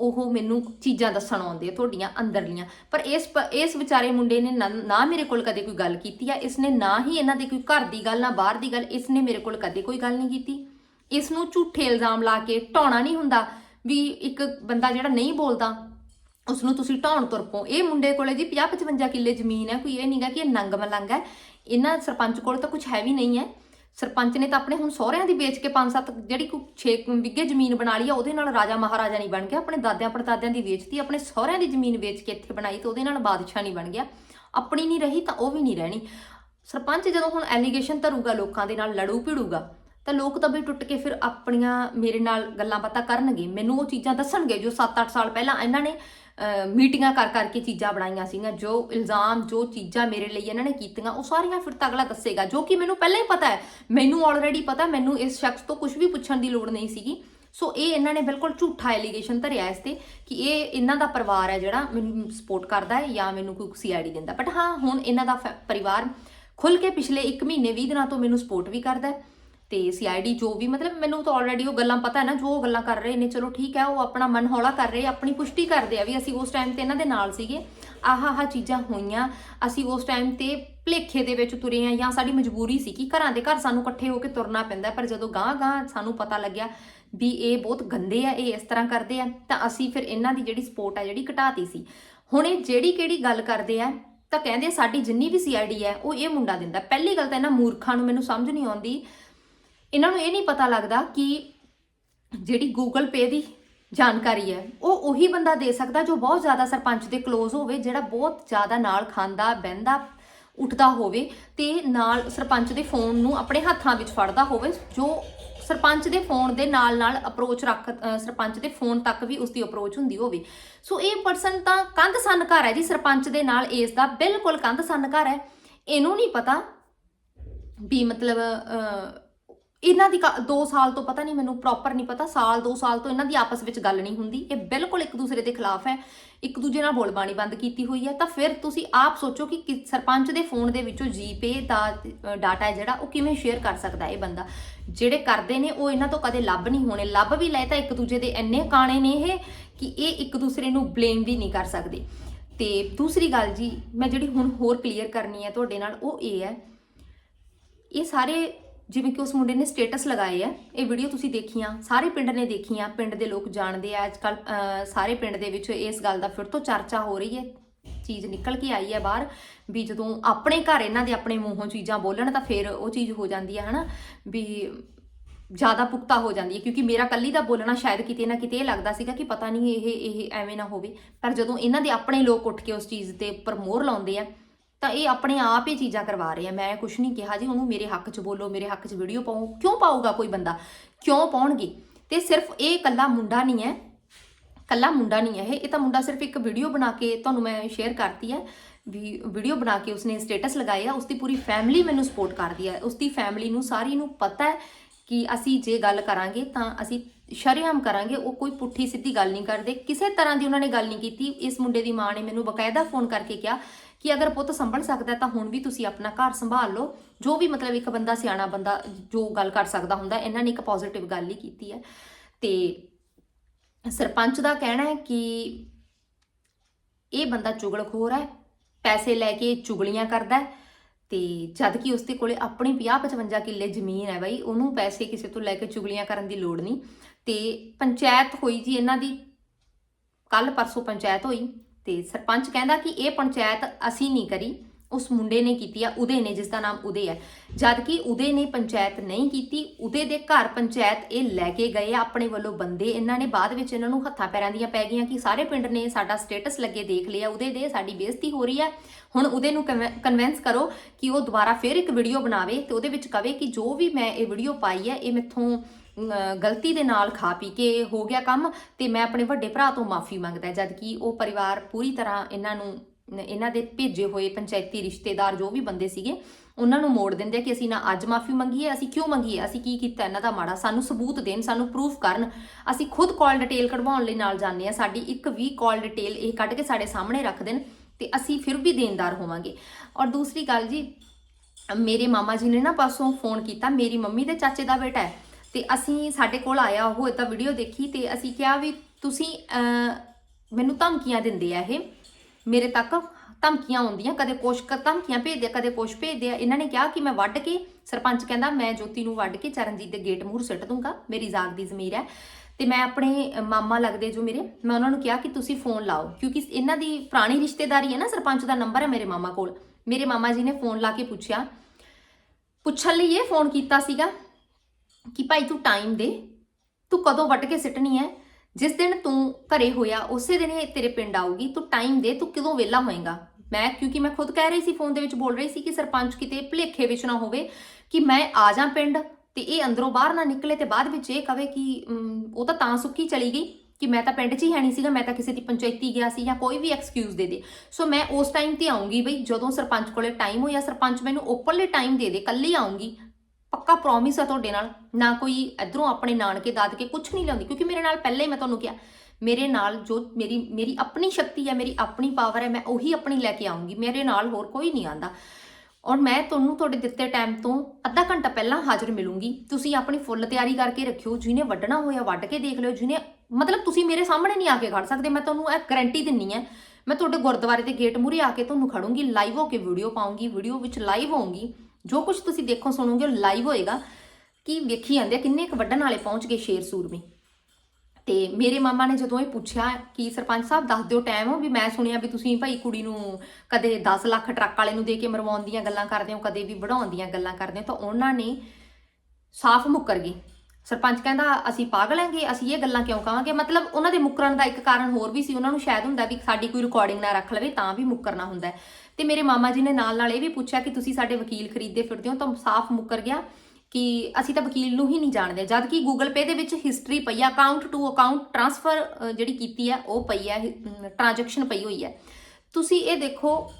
A: ਉਹ ਮੈਨੂੰ ਚੀਜ਼ਾਂ ਦੱਸਣ ਆਉਂਦੇ ਆ ਤੁਹਾਡੀਆਂ ਅੰਦਰਲੀਆਂ। ਪਰ ਇਸ ਪ- ਇਸ ਵਿਚਾਰੇ ਮੁੰਡੇ ਨੇ ਨਾ- ਨਾ ਮੇਰੇ ਕੋਲ ਕਦੇ ਕੋਈ ਗੱਲ ਕੀਤੀ ਆ, ਇਸਨੇ ਨਾ ਹੀ ਇਹਨਾਂ ਦੇ ਕੋਈ ਘਰ ਦੀ ਗੱਲ, ਨਾ ਬਾਹਰ ਦੀ ਗੱਲ ਇਸ ਨੇ ਮੇਰੇ ਕੋਲ ਕਦੇ ਕੋਈ ਗੱਲ ਨਹੀਂ ਕੀਤੀ। ਇਸ ਨੂੰ ਝੂਠੇ ਇਲਜ਼ਾਮ ਲਾ ਕੇ ਢਾਉਣਾ ਨਹੀਂ ਹੁੰਦਾ ਵੀ ਇੱਕ ਬੰਦਾ ਜਿਹੜਾ ਨਹੀਂ ਬੋਲਦਾ ਉਸ ਨੂੰ ਤੁਸੀਂ ਢਾਉਣ ਤੁਰ ਪਓ। ਇਹ ਮੁੰਡੇ ਕੋਲੇ ਜੀ 50 55 ਕਿੱਲੇ ਜ਼ਮੀਨ ਹੈ, ਕੋਈ ਇਹ ਨਹੀਂਗਾ ਕਿ ਇਹ ਨੰਗ ਮਲੰਗ ਹੈ। ਇਹਨਾਂ ਸਰਪੰਚ ਕੋਲ ਤਾਂ ਕੁਝ ਹੈ ਵੀ ਨਹੀਂ ਹੈ। ਸਰਪੰਚ ਨੇ ਤਾਂ ਆਪਣੇ ਹੁਣ ਸਹੁਰਿਆਂ ਦੀ ਵੇਚ ਕੇ 5-7 ਜਿਹੜੀ ਕੋਈ 6 ਵਿਗੇ ਜ਼ਮੀਨ ਬਣਾ ਲਈ ਆ, ਉਹਦੇ ਨਾਲ ਰਾਜਾ ਮਹਾਰਾਜਾ ਨਹੀਂ ਬਣ ਗਿਆ। ਆਪਣੇ ਦਾਦਿਆਂ ਪੜਦਾਦਿਆਂ ਦੀ ਵੇਚਤੀ, ਆਪਣੇ ਸਹੁਰਿਆਂ ਦੀ ਜ਼ਮੀਨ ਵੇਚ ਕੇ ਇੱਥੇ ਬਣਾਈ ਤੇ ਉਹਦੇ ਨਾਲ ਬਾਦਸ਼ਾਹ ਨਹੀਂ ਬਣ ਗਿਆ। ਆਪਣੀ ਨਹੀਂ ਰਹੀ ਤਾਂ ਉਹ ਵੀ ਨਹੀਂ ਰਹਿਣੀ। ਸਰਪੰਚ ਜਦੋਂ ਹੁਣ ਐਲੀਗੇਸ਼ਨ ਧਰੂਗਾ ਲੋਕਾਂ ਦੇ ਨਾਲ, ਲੜੂ ਭਿੜੂਗਾ, ਤਾਂ ਲੋਕ ਤਾਂ ਬਈ ਟੁੱਟ ਕੇ ਫਿਰ ਆਪਣੀਆਂ ਮੇਰੇ ਨਾਲ ਗੱਲਾਂ ਬਾਤਾਂ ਕਰਨਗੇ। ਮੈਨੂੰ ਉਹ ਚੀਜ਼ਾਂ ਦੱਸਣਗੇ ਜੋ 7-8 ਸਾਲ ਪਹਿਲਾਂ ਇਹਨਾਂ ਨੇ ਮੀਟਿੰਗਾਂ ਕਰ ਕਰਕੇ ਚੀਜ਼ਾਂ ਬਣਾਈਆਂ ਸੀਗੀਆਂ, ਜੋ ਇਲਜ਼ਾਮ, ਜੋ ਚੀਜ਼ਾਂ ਮੇਰੇ ਲਈ ਇਹਨਾਂ ਨੇ ਕੀਤੀਆਂ, ਉਹ ਸਾਰੀਆਂ ਫਿਰ ਤਾਂ ਅਗਲਾ ਦੱਸੇਗਾ, ਜੋ ਕਿ ਮੈਨੂੰ ਪਹਿਲਾਂ ਹੀ ਪਤਾ ਹੈ। ਮੈਨੂੰ ਆਲਰੇਡੀ ਪਤਾ, ਮੈਨੂੰ ਇਸ ਸ਼ਖਸ ਤੋਂ ਕੁਝ ਵੀ ਪੁੱਛਣ ਦੀ ਲੋੜ ਨਹੀਂ ਸੀਗੀ। ਸੋ ਇਹ ਇਹਨਾਂ ਨੇ ਬਿਲਕੁਲ ਝੂਠਾ ਐਲੀਗੇਸ਼ਨ ਧਰਿਆ ਇਸ ਤੇ ਕਿ ਇਹ ਇਹਨਾਂ ਦਾ ਪਰਿਵਾਰ ਹੈ ਜਿਹੜਾ ਮੈਨੂੰ ਸਪੋਰਟ ਕਰਦਾ ਹੈ ਜਾਂ ਮੈਨੂੰ ਕੋਈ ਸੀਆਈਡੀ ਦਿੰਦਾ। ਬਟ ਹਾਂ, ਹੁਣ ਇਹਨਾਂ ਦਾ ਫੈ- ਪਰਿਵਾਰ ਖੁੱਲ ਕੇ ਪਿਛਲੇ 1 ਮਹੀਨੇ 20 ਦਿਨਾਂ ਤੋਂ ਮੈਨੂੰ ਸਪੋਰਟ ਵੀ ਕਰਦਾ ਹੈ। ਤੇ ਸੀਆਈਡੀ ਜੋ ਵੀ, ਮਤਲਬ ਮੈਨੂੰ ਤਾਂ ਆਲਰੇਡੀ ਉਹ ਗੱਲਾਂ ਪਤਾ ਹੈ ਨਾ, ਜੋ ਉਹ ਗੱਲਾਂ ਕਰ ਰਹੇ ਨੇ, ਚਲੋ ਠੀਕ ਹੈ, ਉਹ ਆਪਣਾ ਮਨ ਹੌਲਾ ਕਰ ਰਹੇ, ਆਪਣੀ ਪੁਸ਼ਟੀ ਕਰਦੇ ਆ ਵੀ ਅਸੀਂ ਉਸ ਟਾਈਮ ਤੇ ਇਹਨਾਂ ਦੇ ਨਾਲ ਸੀਗੇ। ਆਹ ਆਹ ਚੀਜ਼ਾਂ ਹੋਈਆਂ, ਅਸੀਂ ਉਸ ਟਾਈਮ ਤੇ ਭਲੇਖੇ ਦੇ ਵਿੱਚ ਤੁਰੇ ਆ ਜਾਂ ਸਾਡੀ ਮਜਬੂਰੀ ਸੀ ਕਿ ਘਰਾਂ ਦੇ ਘਰ ਸਾਨੂੰ ਇਕੱਠੇ ਹੋ ਕੇ ਤੁਰਨਾ ਪੈਂਦਾ, ਪਰ ਜਦੋਂ ਗਾਂ-ਗਾਂ ਸਾਨੂੰ ਪਤਾ ਲੱਗਿਆ ਵੀ ਇਹ ਬਹੁਤ ਗੰਦੇ ਆ, ਇਹ ਇਸ ਤਰ੍ਹਾਂ ਕਰਦੇ ਆ, ਤਾਂ ਅਸੀਂ ਫਿਰ ਇਹਨਾਂ ਦੀ ਜਿਹੜੀ ਸਪੋਰਟ ਆ, ਜਿਹੜੀ ਘਟਾਤੀ ਸੀ। ਹੁਣ ਇਹ ਜਿਹੜੀ ਕਿਹੜੀ ਗੱਲ ਕਰਦੇ ਆ, ਤਾਂ ਕਹਿੰਦੇ ਸਾਡੀ ਜਿੰਨੀ ਵੀ ਸੀਆਈਡੀ ਹੈ ਉਹ ਇਹ ਮੁੰਡਾ ਦਿੰਦਾ। ਪਹਿਲੀ ਗੱਲ ਤਾਂ ਇਹਨਾਂ ਮੂਰਖਾਂ ਨੂੰ ਮੈਨੂੰ ਸਮਝ ਨਹੀਂ ਆਉਂਦੀ ਇਹਨਾਂ ਨੂੰ ਇਹ ਨਹੀਂ ਪਤਾ ਲੱਗਦਾ ਕਿ ਜਿਹੜੀ ਗੂਗਲ ਪੇ ਦੀ ਜਾਣਕਾਰੀ ਹੈ, ਉਹ ਉਹੀ ਬੰਦਾ ਦੇ ਸਕਦਾ ਜੋ ਬਹੁਤ ਜ਼ਿਆਦਾ ਸਰਪੰਚ ਦੇ ক্লোਜ਼ ਹੋਵੇ, ਜਿਹੜਾ ਬਹੁਤ ਜ਼ਿਆਦਾ ਨਾਲ ਖਾਂਦਾ, ਬਹਿੰਦਾ, ਉੱਠਦਾ ਹੋਵੇ ਤੇ ਨਾਲ ਸਰਪੰਚ ਦੇ ਫੋਨ ਨੂੰ ਆਪਣੇ ਹੱਥਾਂ ਵਿੱਚ ਫੜਦਾ ਹੋਵੇ, ਜੋ ਸਰਪੰਚ ਦੇ ਫੋਨ ਦੇ ਨਾਲ ਨਾਲ ਅਪਰੋਚ ਰੱਖ ਸਰਪੰਚ ਦੇ ਫੋਨ ਤੱਕ ਵੀ ਉਸ ਦੀ ਅਪਰੋਚ ਹੁੰਦੀ ਹੋਵੇ। ਸੋ ਇਹ ਪਰਸਨ ਤਾਂ ਕੰਧ ਸੰਨ ਘਰ ਹੈ ਜੀ, ਸਰਪੰਚ ਦੇ ਨਾਲ ਇਸ ਦਾ ਬਿਲਕੁਲ ਕੰਧ ਸੰਨ ਘਰ ਹੈ। ਇਹਨੂੰ ਨਹੀਂ ਪਤਾ ਵੀ ਮਤਲਬ ਇਹਨਾਂ ਦੀ 2 ਸਾਲ ਤੋਂ ਪਤਾ ਨਹੀਂ ਮੈਨੂੰ ਪ੍ਰੋਪਰ ਨਹੀਂ ਪਤਾ, ਸਾਲ 2 ਸਾਲ ਤੋਂ ਇਹਨਾਂ ਦੀ ਆਪਸ ਵਿੱਚ ਗੱਲ ਨਹੀਂ ਹੁੰਦੀ। ਇਹ ਬਿਲਕੁਲ ਇੱਕ ਦੂਸਰੇ ਦੇ ਖਿਲਾਫ ਹੈ, ਇੱਕ ਦੂਜੇ ਨਾਲ ਬੋਲਬਾਣੀ ਬੰਦ ਕੀਤੀ ਹੋਈ ਹੈ। ਤਾਂ ਫਿਰ ਤੁਸੀਂ ਆਪ ਸੋਚੋ ਕਿ ਕਿ ਸਰਪੰਚ ਦੇ ਫੋਨ ਦੇ ਵਿੱਚੋਂ ਜੀਪੇ ਦਾ ਡਾਟਾ ਹੈ ਜਿਹੜਾ, ਉਹ ਕਿਵੇਂ ਸ਼ੇਅਰ ਕਰ ਸਕਦਾ ਇਹ ਬੰਦਾ? ਜਿਹੜੇ ਕਰਦੇ ਨੇ, ਉਹ ਇਹਨਾਂ ਤੋਂ ਕਦੇ ਲੱਭ ਨਹੀਂ ਹੋਣੇ। ਲੱਭ ਵੀ ਲਏ ਤਾਂ ਇੱਕ ਦੂਜੇ ਦੇ ਇੰਨੇ ਕਾਣੇ ਨੇ ਇਹ ਕਿ ਇਹ ਇੱਕ ਦੂਸਰੇ ਨੂੰ ਬਲੇਮ ਵੀ ਨਹੀਂ ਕਰ ਸਕਦੇ। ਤੇ ਦੂਸਰੀ ਗੱਲ ਜੀ, ਮੈਂ ਜਿਹੜੀ ਹੁਣ ਹੋਰ ਕਲੀਅਰ ਕਰਨੀ ਹੈ ਤੁਹਾਡੇ ਨਾਲ, ਉਹ ਇਹ ਹੈ, ਇਹ ਸਾਰੇ ਜਿਵੇਂ ਕਿ ਉਸ ਮੁੰਡੇ ਨੇ ਸਟੇਟਸ ਲਗਾਏ ਆ, ਇਹ ਵੀਡੀਓ ਤੁਸੀਂ ਦੇਖੀਆਂ, ਸਾਰੇ ਪਿੰਡ ਨੇ ਦੇਖੀਆਂ, ਪਿੰਡ ਦੇ ਲੋਕ ਜਾਣਦੇ ਆ ਅੱਜ ਕੱਲ ਸਾਰੇ ਪਿੰਡ ਦੇ ਵਿੱਚ ਇਸ ਗੱਲ ਦਾ ਫਿਰ ਤੋਂ ਚਰਚਾ ਹੋ ਰਹੀ ਹੈ। ਚੀਜ਼ ਨਿਕਲ ਕੇ ਆਈ ਹੈ ਬਾਹਰ, ਵੀ ਜਦੋਂ ਆਪਣੇ ਘਰ ਇਹਨਾਂ ਦੇ ਆਪਣੇ ਮੂੰਹੋਂ ਚੀਜ਼ਾਂ ਬੋਲਣ ਤਾਂ ਫਿਰ ਉਹ ਚੀਜ਼ ਹੋ ਜਾਂਦੀ ਹੈ ਹਨਾ? ਵੀ ਜ਼ਿਆਦਾ ਪੁਖਤਾ ਹੋ ਜਾਂਦੀ ਹੈ, ਕਿਉਂਕਿ ਮੇਰਾ ਕੱਲੀ ਦਾ ਬੋਲਣਾ ਸ਼ਾਇਦ ਕਿਤੇ ਨਾ ਕਿਤੇ ਇਹ ਲੱਗਦਾ ਸੀਗਾ ਕਿ ਪਤਾ ਨਹੀਂ ਇਹ ਇਹ ਐਵੇਂ ਨਾ ਹੋਵੇ। ਪਰ ਜਦੋਂ ਇਹਨਾਂ ਦੇ ਆਪਣੇ ਲੋਕ ਉੱਠ ਕੇ ਉਸ ਚੀਜ਼ ਤੇ ਉੱਪਰ ਮੋਹਰ ਲਾਉਂਦੇ ਆ ਤਾਂ ਇਹ ਆਪਣੇ ਆਪ ਹੀ ਚੀਜ਼ਾਂ ਕਰਵਾ ਰਹੇ ਆ। ਮੈਂ ਕੁਝ ਨਹੀਂ ਕਿਹਾ ਜੀ, ਉਹਨੂੰ ਮੇਰੇ ਹੱਕ 'ਚ ਬੋਲੋ, ਮੇਰੇ ਹੱਕ 'ਚ ਵੀਡੀਓ ਪਾਉ ਕਿਉਂ ਪਾਊਗਾ ਕੋਈ ਬੰਦਾ? ਕਿਉਂ ਪਾਉਣਗੇ? ਤੇ ਸਿਰਫ ਇਹ ਕੱਲਾ ਮੁੰਡਾ ਨਹੀਂ ਹੈ। ਕੱਲਾ ਮੁੰਡਾ ਨਹੀਂ ਹੈ ਇਹ। ਇਹ ਤਾਂ ਮੁੰਡਾ ਸਿਰਫ ਇੱਕ ਵੀਡੀਓ ਬਣਾ ਕੇ ਤੁਹਾਨੂੰ ਮੈਂ ਸ਼ੇਅਰ ਕਰਤੀ ਹੈ। ਵੀ ਵੀਡੀਓ ਬਣਾ ਕੇ ਉਸਨੇ ਸਟੇਟਸ ਲਗਾਇਆ ਉਸਦੀ ਪੂਰੀ ਫੈਮਿਲੀ ਮੈਨੂੰ ਸਪੋਰਟ ਕਰਦੀ ਹੈ ਉਸਦੀ ਫੈਮਿਲੀ ਨੂੰ ਸਾਰੀ ਨੂੰ ਪਤਾ ਹੈ ਕਿ ਅਸੀਂ ਜੇ ਗੱਲ ਕਰਾਂਗੇ ਤਾਂ ਅਸੀਂ ਸ਼ਰੇਆਮ ਕਰਾਂਗੇ। ਉਹ ਕੋਈ ਪੁੱਠੀ ਸਿੱਧੀ ਗੱਲ ਨਹੀਂ ਕਰਦੇ। ਕਿਸੇ ਤਰ੍ਹਾਂ ਦੀ ਉਹਨਾਂ ਨੇ ਗੱਲ ਨਹੀਂ ਕੀਤੀ। ਇਸ ਮੁੰਡੇ ਦੀ ਮਾਂ ਨੇ ਮੈਨੂੰ ਬਕਾਇਦਾ ਫੋਨ ਕਰਕੇ ਕਿਹਾ ਕਿ ਅਗਰ ਪੁੱਤ ਸੰਭਲ ਸਕਦਾ ਤਾਂ ਹੁਣ ਵੀ ਤੁਸੀਂ ਆਪਣਾ ਘਰ ਸੰਭਾਲ ਲਓ। ਜੋ ਵੀ ਮਤਲਬ ਇੱਕ ਬੰਦਾ ਸਿਆਣਾ ਬੰਦਾ ਜੋ ਗੱਲ ਕਰ ਸਕਦਾ ਹੁੰਦਾ, ਇਹਨਾਂ ਨੇ ਇੱਕ ਪੋਜ਼ਿਟਿਵ ਗੱਲ ਹੀ ਕੀਤੀ ਹੈ। ਤੇ ਸਰਪੰਚ ਦਾ ਕਹਿਣਾ ਹੈ ਕਿ ਇਹ ਬੰਦਾ ਚੁਗਲਖੋਰ ਹੈ, ਪੈਸੇ ਲੈ ਕੇ ਚੁਗਲੀਆਂ ਕਰਦਾ ਹੈ ਤੇ ਜਦ ਕਿ ਉਸਦੇ ਕੋਲੇ ਆਪਣੀ 50-55 ਕਿੱਲੇ ਜ਼ਮੀਨ ਹੈ ਬਾਈ, ਉਹਨੂੰ ਪੈਸੇ ਕਿਸੇ ਤੋਂ ਲੈ ਕੇ ਚੁਗਲੀਆਂ ਕਰਨ ਦੀ ਲੋੜ ਨਹੀਂ। ਤੇ ਪੰਚਾਇਤ ਹੋਈ ਜੀ, ਇਹਨਾਂ ਦੀ ਕੱਲ ਪਰਸੋਂ ਪੰਚਾਇਤ ਹੋਈ। ਤੇ ਸਰਪੰਚ ਕਹਿੰਦਾ ਕਿ ਇਹ ਪੰਚਾਇਤ ਅਸੀਂ ਨਹੀਂ ਕਰੀ, ਉਸ ਮੁੰਡੇ ਨੇ ਕੀਤੀ ਆ, ਉਦੇ ਨੇ ਜਿਸ ਦਾ ਨਾਮ ਉਦੇ ਹੈ ਜਦ ਕਿ ਉਦੇ ਨੇ ਪੰਚਾਇਤ ਨਹੀਂ ਕੀਤੀ, ਉਦੇ ਦੇ ਘਰ ਪੰਚਾਇਤ ਇਹ ਲੈ ਕੇ ਗਏ ਆ, ਆਪਣੇ ਵੱਲੋਂ ਬੰਦੇ। ਇਹਨਾਂ ਨੇ ਬਾਅਦ ਵਿੱਚ ਇਹਨਾਂ ਨੂੰ ਹੱਥਾਂ ਪੈਰਾਂ ਦੀਆਂ ਪੈ ਗਈਆਂ ਕਿ ਸਾਰੇ ਪਿੰਡ ਨੇ ਸਾਡਾ ਸਟੇਟਸ ਲੱਗੇ ਦੇਖ ਲਿਆ, ਉਦੇ ਦੇ ਸਾਡੀ ਬੇਇੱਜ਼ਤੀ ਹੋ ਰਹੀ ਹੈ ਹੁਣ ਉਦੇ ਨੂੰ ਕਨਵਿੰਸ ਕਰੋ ਕਿ ਉਹ ਦੁਬਾਰਾ ਫਿਰ ਇੱਕ ਵੀਡੀਓ ਬਣਾਵੇ ਤੇ ਉਹਦੇ ਵਿੱਚ ਕਵੇ ਕਿ ਜੋ ਵੀ ਮੈਂ ਇਹ ਵੀਡੀਓ ਪਾਈ ਹੈ ਇਹ ਮੈਥੋਂ ਗਲਤੀ ਦੇ ਨਾਲ ਖਾ ਪੀ ਕੇ ਹੋ ਗਿਆ ਕੰਮ ਤੇ ਮੈਂ ਆਪਣੇ ਵੱਡੇ ਭਰਾ ਤੋਂ ਮਾਫੀ ਮੰਗਦਾ ਜਦ ਕਿ ਉਹ ਪਰਿਵਾਰ ਪੂਰੀ ਤਰ੍ਹਾਂ ਇਹਨਾਂ ਨੂੰ, ਇਹਨਾਂ ਦੇ ਭੇਜੇ ਹੋਏ ਪੰਚਾਇਤੀ ਰਿਸ਼ਤੇਦਾਰ ਜੋ ਵੀ ਬੰਦੇ ਸੀਗੇ, ਉਹਨਾਂ ਨੂੰ ਮੋੜ ਦਿੰਦੇ ਕਿ ਅਸੀਂ ਨਾ ਅੱਜ ਮਾਫੀ ਮੰਗੀਏ, ਅਸੀਂ ਕਿਉਂ ਮੰਗੀਏ, ਅਸੀਂ ਕੀ ਕੀਤਾ ਇਹਨਾਂ ਦਾ ਮਾੜਾ, ਸਾਨੂੰ ਸਬੂਤ ਦੇਣ, ਸਾਨੂੰ ਪ੍ਰੂਫ ਕਰਨ, ਅਸੀਂ ਖੁਦ ਕਾਲ ਡਿਟੇਲ ਕਢਵਾਉਣ ਲਈ ਨਾਲ ਜਾਂਦੇ ਆ ਸਾਡੀ ਇੱਕ ਵੀ ਕਾਲ ਡਿਟੇਲ ਇਹ ਕੱਢ ਕੇ ਸਾਡੇ ਸਾਹਮਣੇ ਰੱਖ ਦੇਣ ਤੇ ਅਸੀਂ ਫਿਰ ਵੀ ਦੇਣਦਾਰ ਹੋਵਾਂਗੇ। ਔਰ ਦੂਸਰੀ ਗੱਲ ਜੀ, ਮੇਰੇ ਮਾਮਾ ਜੀ ਨੇ ਨਾ ਪਾਸੋਂ ਫੋਨ ਕੀਤਾ, ਮੇਰੀ ਮੰਮੀ ਦੇ ਚਾਚੇ ਦਾ ਬੇਟਾ ਹੈ ਤੇ ਅਸੀਂ ਸਾਡੇ ਕੋਲ ਆਇਆ ਉਹ ਤਾਂ ਵੀਡੀਓ ਦੇਖੀ ਤੇ ਅਸੀਂ ਕਿਹਾ ਵੀ ਤੁਸੀਂ ਮੈਨੂੰ ਧਮਕੀਆਂ ਦਿੰਦੇ ਆ ਇਹ। ਮੇਰੇ ਤੱਕ ਧਮਕੀਆਂ ਆਉਂਦੀਆਂ ਕਦੇ ਕੁਛ ਕ ਧਮਕੀਆਂ ਭੇਜਦੇ ਆ, ਕਦੇ ਕੁਛ ਭੇਜਦੇ ਆ। ਇਹਨਾਂ ਨੇ ਕਿਹਾ ਕਿ ਮੈਂ ਵੱਢ ਕੇ ਸਰਪੰਚ ਕਹਿੰਦਾ ਮੈਂ ਜੋਤੀ ਨੂੰ ਵੱਢ ਕੇ ਚਰਨਜੀਤ ਦੇ ਗੇਟ ਮੂਹਰ ਸਿੱਟ ਦੂੰਗਾ ਮੇਰੀ ਜ਼ਾਗ ਦੀ ਜ਼ਮੀਰ ਹੈ। ਤੇ ਮੈਂ ਆਪਣੇ ਮਾਮਾ ਲੱਗਦੇ ਜੋ ਮੇਰੇ ਮੈਂ ਉਹਨਾਂ ਨੂੰ ਕਿਹਾ ਕਿ ਤੁਸੀਂ ਫੋਨ ਲਾਓ ਕਿਉਂਕਿ ਇਹਨਾਂ ਦੀ ਪੁਰਾਣੀ ਰਿਸ਼ਤੇਦਾਰੀ ਹੈ ਨਾ ਸਰਪੰਚ ਦਾ ਨੰਬਰ ਹੈ ਮੇਰੇ ਮਾਮਾ ਕੋਲ। ਮੇਰੇ ਮਾਮਾ ਜੀ ਨੇ ਫੋਨ ਲਾ ਕੇ ਪੁੱਛਿਆ। ਪੁੱਛਣ ਲਈ ਇਹ ਫੋਨ ਕੀਤਾ ਸੀਗਾ। ਕਿ ਭਾਈ ਤੂੰ ਟਾਈਮ ਦੇ, ਤੂੰ ਕਦੋਂ ਵੱਟ ਕੇ ਸਿੱਟਣੀ ਹੈ? ਜਿਸ ਦਿਨ ਤੂੰ ਘਰੇ ਹੋਇਆ, ਉਸੇ ਦਿਨ ਇਹ ਤੇਰੇ ਪਿੰਡ ਆਊਗੀ। ਤੂੰ ਟਾਈਮ ਦੇ, ਤੂੰ ਕਦੋਂ ਵਿਹਲਾ ਹੋਏਗਾ? ਮੈਂ, ਕਿਉਂਕਿ ਮੈਂ ਖੁਦ ਕਹਿ ਰਹੀ ਸੀ ਫੋਨ ਦੇ ਵਿੱਚ ਬੋਲ ਰਹੀ ਸੀ ਕਿ ਸਰਪੰਚ ਕਿਤੇ ਭੁਲੇਖੇ ਵਿੱਚ ਨਾ ਹੋਵੇ ਕਿ ਮੈਂ ਆ ਜਾ ਪਿੰਡ ਤੇ ਇਹ ਅੰਦਰੋਂ ਬਾਹਰ ਨਾ ਨਿਕਲੇ ਤੇ ਬਾਅਦ ਵਿੱਚ ਇਹ ਕਵੇ ਕਿ ਉਹ ਤਾਂ ਤਾਂ ਸੁੱਕੀ ਚਲੀ ਗਈ ਕਿ ਮੈਂ ਤਾਂ ਪਿੰਡ 'ਚ ਹੀ ਹੈ ਨਹੀਂ ਸੀਗਾ, ਮੈਂ ਤਾਂ ਕਿਸੇ ਦੀ ਪੰਚਾਇਤੀ ਗਿਆ ਸੀ ਜਾਂ ਕੋਈ ਵੀ ਐਕਸਕਿਊਜ਼ ਦੇ ਦੇ। ਸੋ ਮੈਂ ਉਸ ਟਾਈਮ ਤੇ ਆਉਂਗੀ ਬਈ, ਜਦੋਂ ਸਰਪੰਚ ਕੋਲੇ ਟਾਈਮ ਹੋਇਆ, ਸਰਪੰਚ ਮੈਨੂੰ ਓਪਨਲੀ ਟਾਈਮ ਦੇ ਦੇ ਕੱਲੀ ਆਉਂਗੀ ਪੱਕਾ ਪ੍ਰੋਮਿਸ ਹੈ ਤੁਹਾਡੇ ਨਾਲ। ਨਾ ਕੋਈ ਇਧਰੋਂ ਆਪਣੇ ਨਾਨਕੇ ਦਾਦਕੇ ਕੁਝ ਨਹੀਂ ਲਿਆਉਂਦੀ, ਕਿਉਂਕਿ ਮੇਰੇ ਨਾਲ ਪਹਿਲਾਂ ਹੀ ਮੈਂ ਤੁਹਾਨੂੰ ਕਿਹਾ, ਮੇਰੇ ਨਾਲ ਜੋ ਮੇਰੀ ਮੇਰੀ ਆਪਣੀ ਸ਼ਕਤੀ ਹੈ ਮੇਰੀ ਆਪਣੀ ਪਾਵਰ ਹੈ ਮੈਂ ਉਹੀ ਆਪਣੀ ਲੈ ਕੇ ਆਉਂਗੀ, ਮੇਰੇ ਨਾਲ ਹੋਰ ਕੋਈ ਨਹੀਂ ਆਂਦਾ ਔਰ ਮੈਂ ਤੁਹਾਨੂੰ ਤੁਹਾਡੇ ਦਿੱਤੇ ਟਾਈਮ ਤੋਂ ਅੱਧਾ ਘੰਟਾ ਪਹਿਲਾਂ ਹਾਜ਼ਰ ਮਿਲੂੰਗੀ। ਤੁਸੀਂ ਆਪਣੀ ਫੁੱਲ ਤਿਆਰੀ ਕਰਕੇ ਰੱਖਿਓ, ਜਿਹਨੇ ਵੱਢਣਾ ਹੋਇਆ ਵੱਢ ਕੇ ਦੇਖ ਲਿਓ, ਜਿਹਨੇ, ਮਤਲਬ ਤੁਸੀਂ ਮੇਰੇ ਸਾਹਮਣੇ ਨਹੀਂ ਆ ਕੇ ਖੜ ਸਕਦੇ, ਮੈਂ ਤੁਹਾਨੂੰ ਇਹ ਗਰੰਟੀ ਦਿੰਨੀ ਹੈ ਮੈਂ ਤੁਹਾਡੇ ਗੁਰਦੁਆਰੇ ਦੇ ਗੇਟ ਮੂਹਰੇ ਆ ਕੇ ਤੁਹਾਨੂੰ ਖੜੂੰਗੀ ਲਾਈਵ ਹੋ ਕੇ ਵੀਡੀਓ ਪਾਉਂਗੀ ਵੀਡੀਓ ਵਿੱਚ ਲਾਈਵ ਹੋਊਂਗੀ। ਜੋ ਕੁਝ ਤੁਸੀਂ ਦੇਖੋ ਸੁਣੋਗੇ, ਉਹ ਲਾਈਵ ਹੋਏਗਾ, ਕਿ ਵੇਖੀ ਜਾਂਦੇ ਆ ਕਿੰਨੇ ਕੁ ਵੱਢਣ ਵਾਲੇ ਪਹੁੰਚ ਗਏ ਸ਼ੇਰ ਸੂਰਮੀ। ਤੇ ਮੇਰੇ ਮਾਮਾ ਨੇ ਜਦੋਂ ਇਹ ਪੁੱਛਿਆ ਕਿ ਸਰਪੰਚ ਸਾਹਿਬ, ਦੱਸ ਦਿਓ ਟਾਈਮ ਹੋ ਵੀ ਮੈਂ ਸੁਣਿਆ ਵੀ ਤੁਸੀਂ ਭਾਈ ਕੁੜੀ ਨੂੰ ਕਦੇ 10 ਲੱਖ ਟਰੱਕ ਵਾਲੇ ਨੂੰ ਦੇ ਕੇ ਮਰਵਾਉਣ ਦੀਆਂ ਗੱਲਾਂ ਕਰਦੇ ਹੋ, ਕਦੇ ਵੀ ਵਧਾਉਣ ਦੀਆਂ ਗੱਲਾਂ ਕਰਦੇ ਹੋ, ਤਾਂ ਉਹਨਾਂ ਨੇ ਸਾਫ਼ ਮੁੱਕਰ ਗਏ। ਸਰਪੰਚ ਕਹਿੰਦਾ, ਅਸੀਂ ਪਾਗਲ ਹੈਗੇ, ਅਸੀਂ ਇਹ ਗੱਲਾਂ ਕਿਉਂ ਕਹਾਂਗੇ ਮਤਲਬ ਉਹਨਾਂ ਦੇ ਮੁੱਕਰਨ ਦਾ ਇੱਕ ਕਾਰਨ ਹੋਰ ਵੀ ਸੀ, ਉਹਨਾਂ ਨੂੰ ਸ਼ਾਇਦ ਹੁੰਦਾ ਵੀ ਸਾਡੀ ਕੋਈ ਰਿਕਾਰਡਿੰਗ ਨਾ ਰੱਖ ਲਵੇ, ਤਾਂ ਵੀ ਮੁੱਕਰਨਾ ਹੁੰਦਾ ਤੇ ਮੇਰੇ ਮਾਮਾ ਜੀ ਨੇ ਨਾਲ ਨਾਲ ਇਹ ਵੀ ਪੁੱਛਿਆ ਕਿ ਤੁਸੀਂ ਸਾਡੇ ਵਕੀਲ ਖਰੀਦਦੇ ਫਿਰਦੇ ਹੋ, ਤਾਂ ਸਾਫ਼ ਮੁੱਕਰ ਗਿਆ ਕਿ ਅਸੀਂ ਤਾਂ ਵਕੀਲ ਨੂੰ ਹੀ ਨਹੀਂ ਜਾਣਦੇ। ਜਦ ਕਿ ਗੂਗਲ ਪੇ ਦੇ ਵਿੱਚ ਹਿਸਟਰੀ ਪਈ ਆ ਅਕਾਊਂਟ ਟੂ ਅਕਾਊਂਟ ਟ੍ਰਾਂਸਫਰ ਜਿਹੜੀ ਕੀਤੀ ਹੈ ਉਹ ਪਈ ਹੈ ਟ੍ਰਾਂਜੈਕਸ਼ਨ ਪਈ ਹੋਈ ਹੈ ਤੁਸੀਂ ਇਹ ਦੇਖੋ,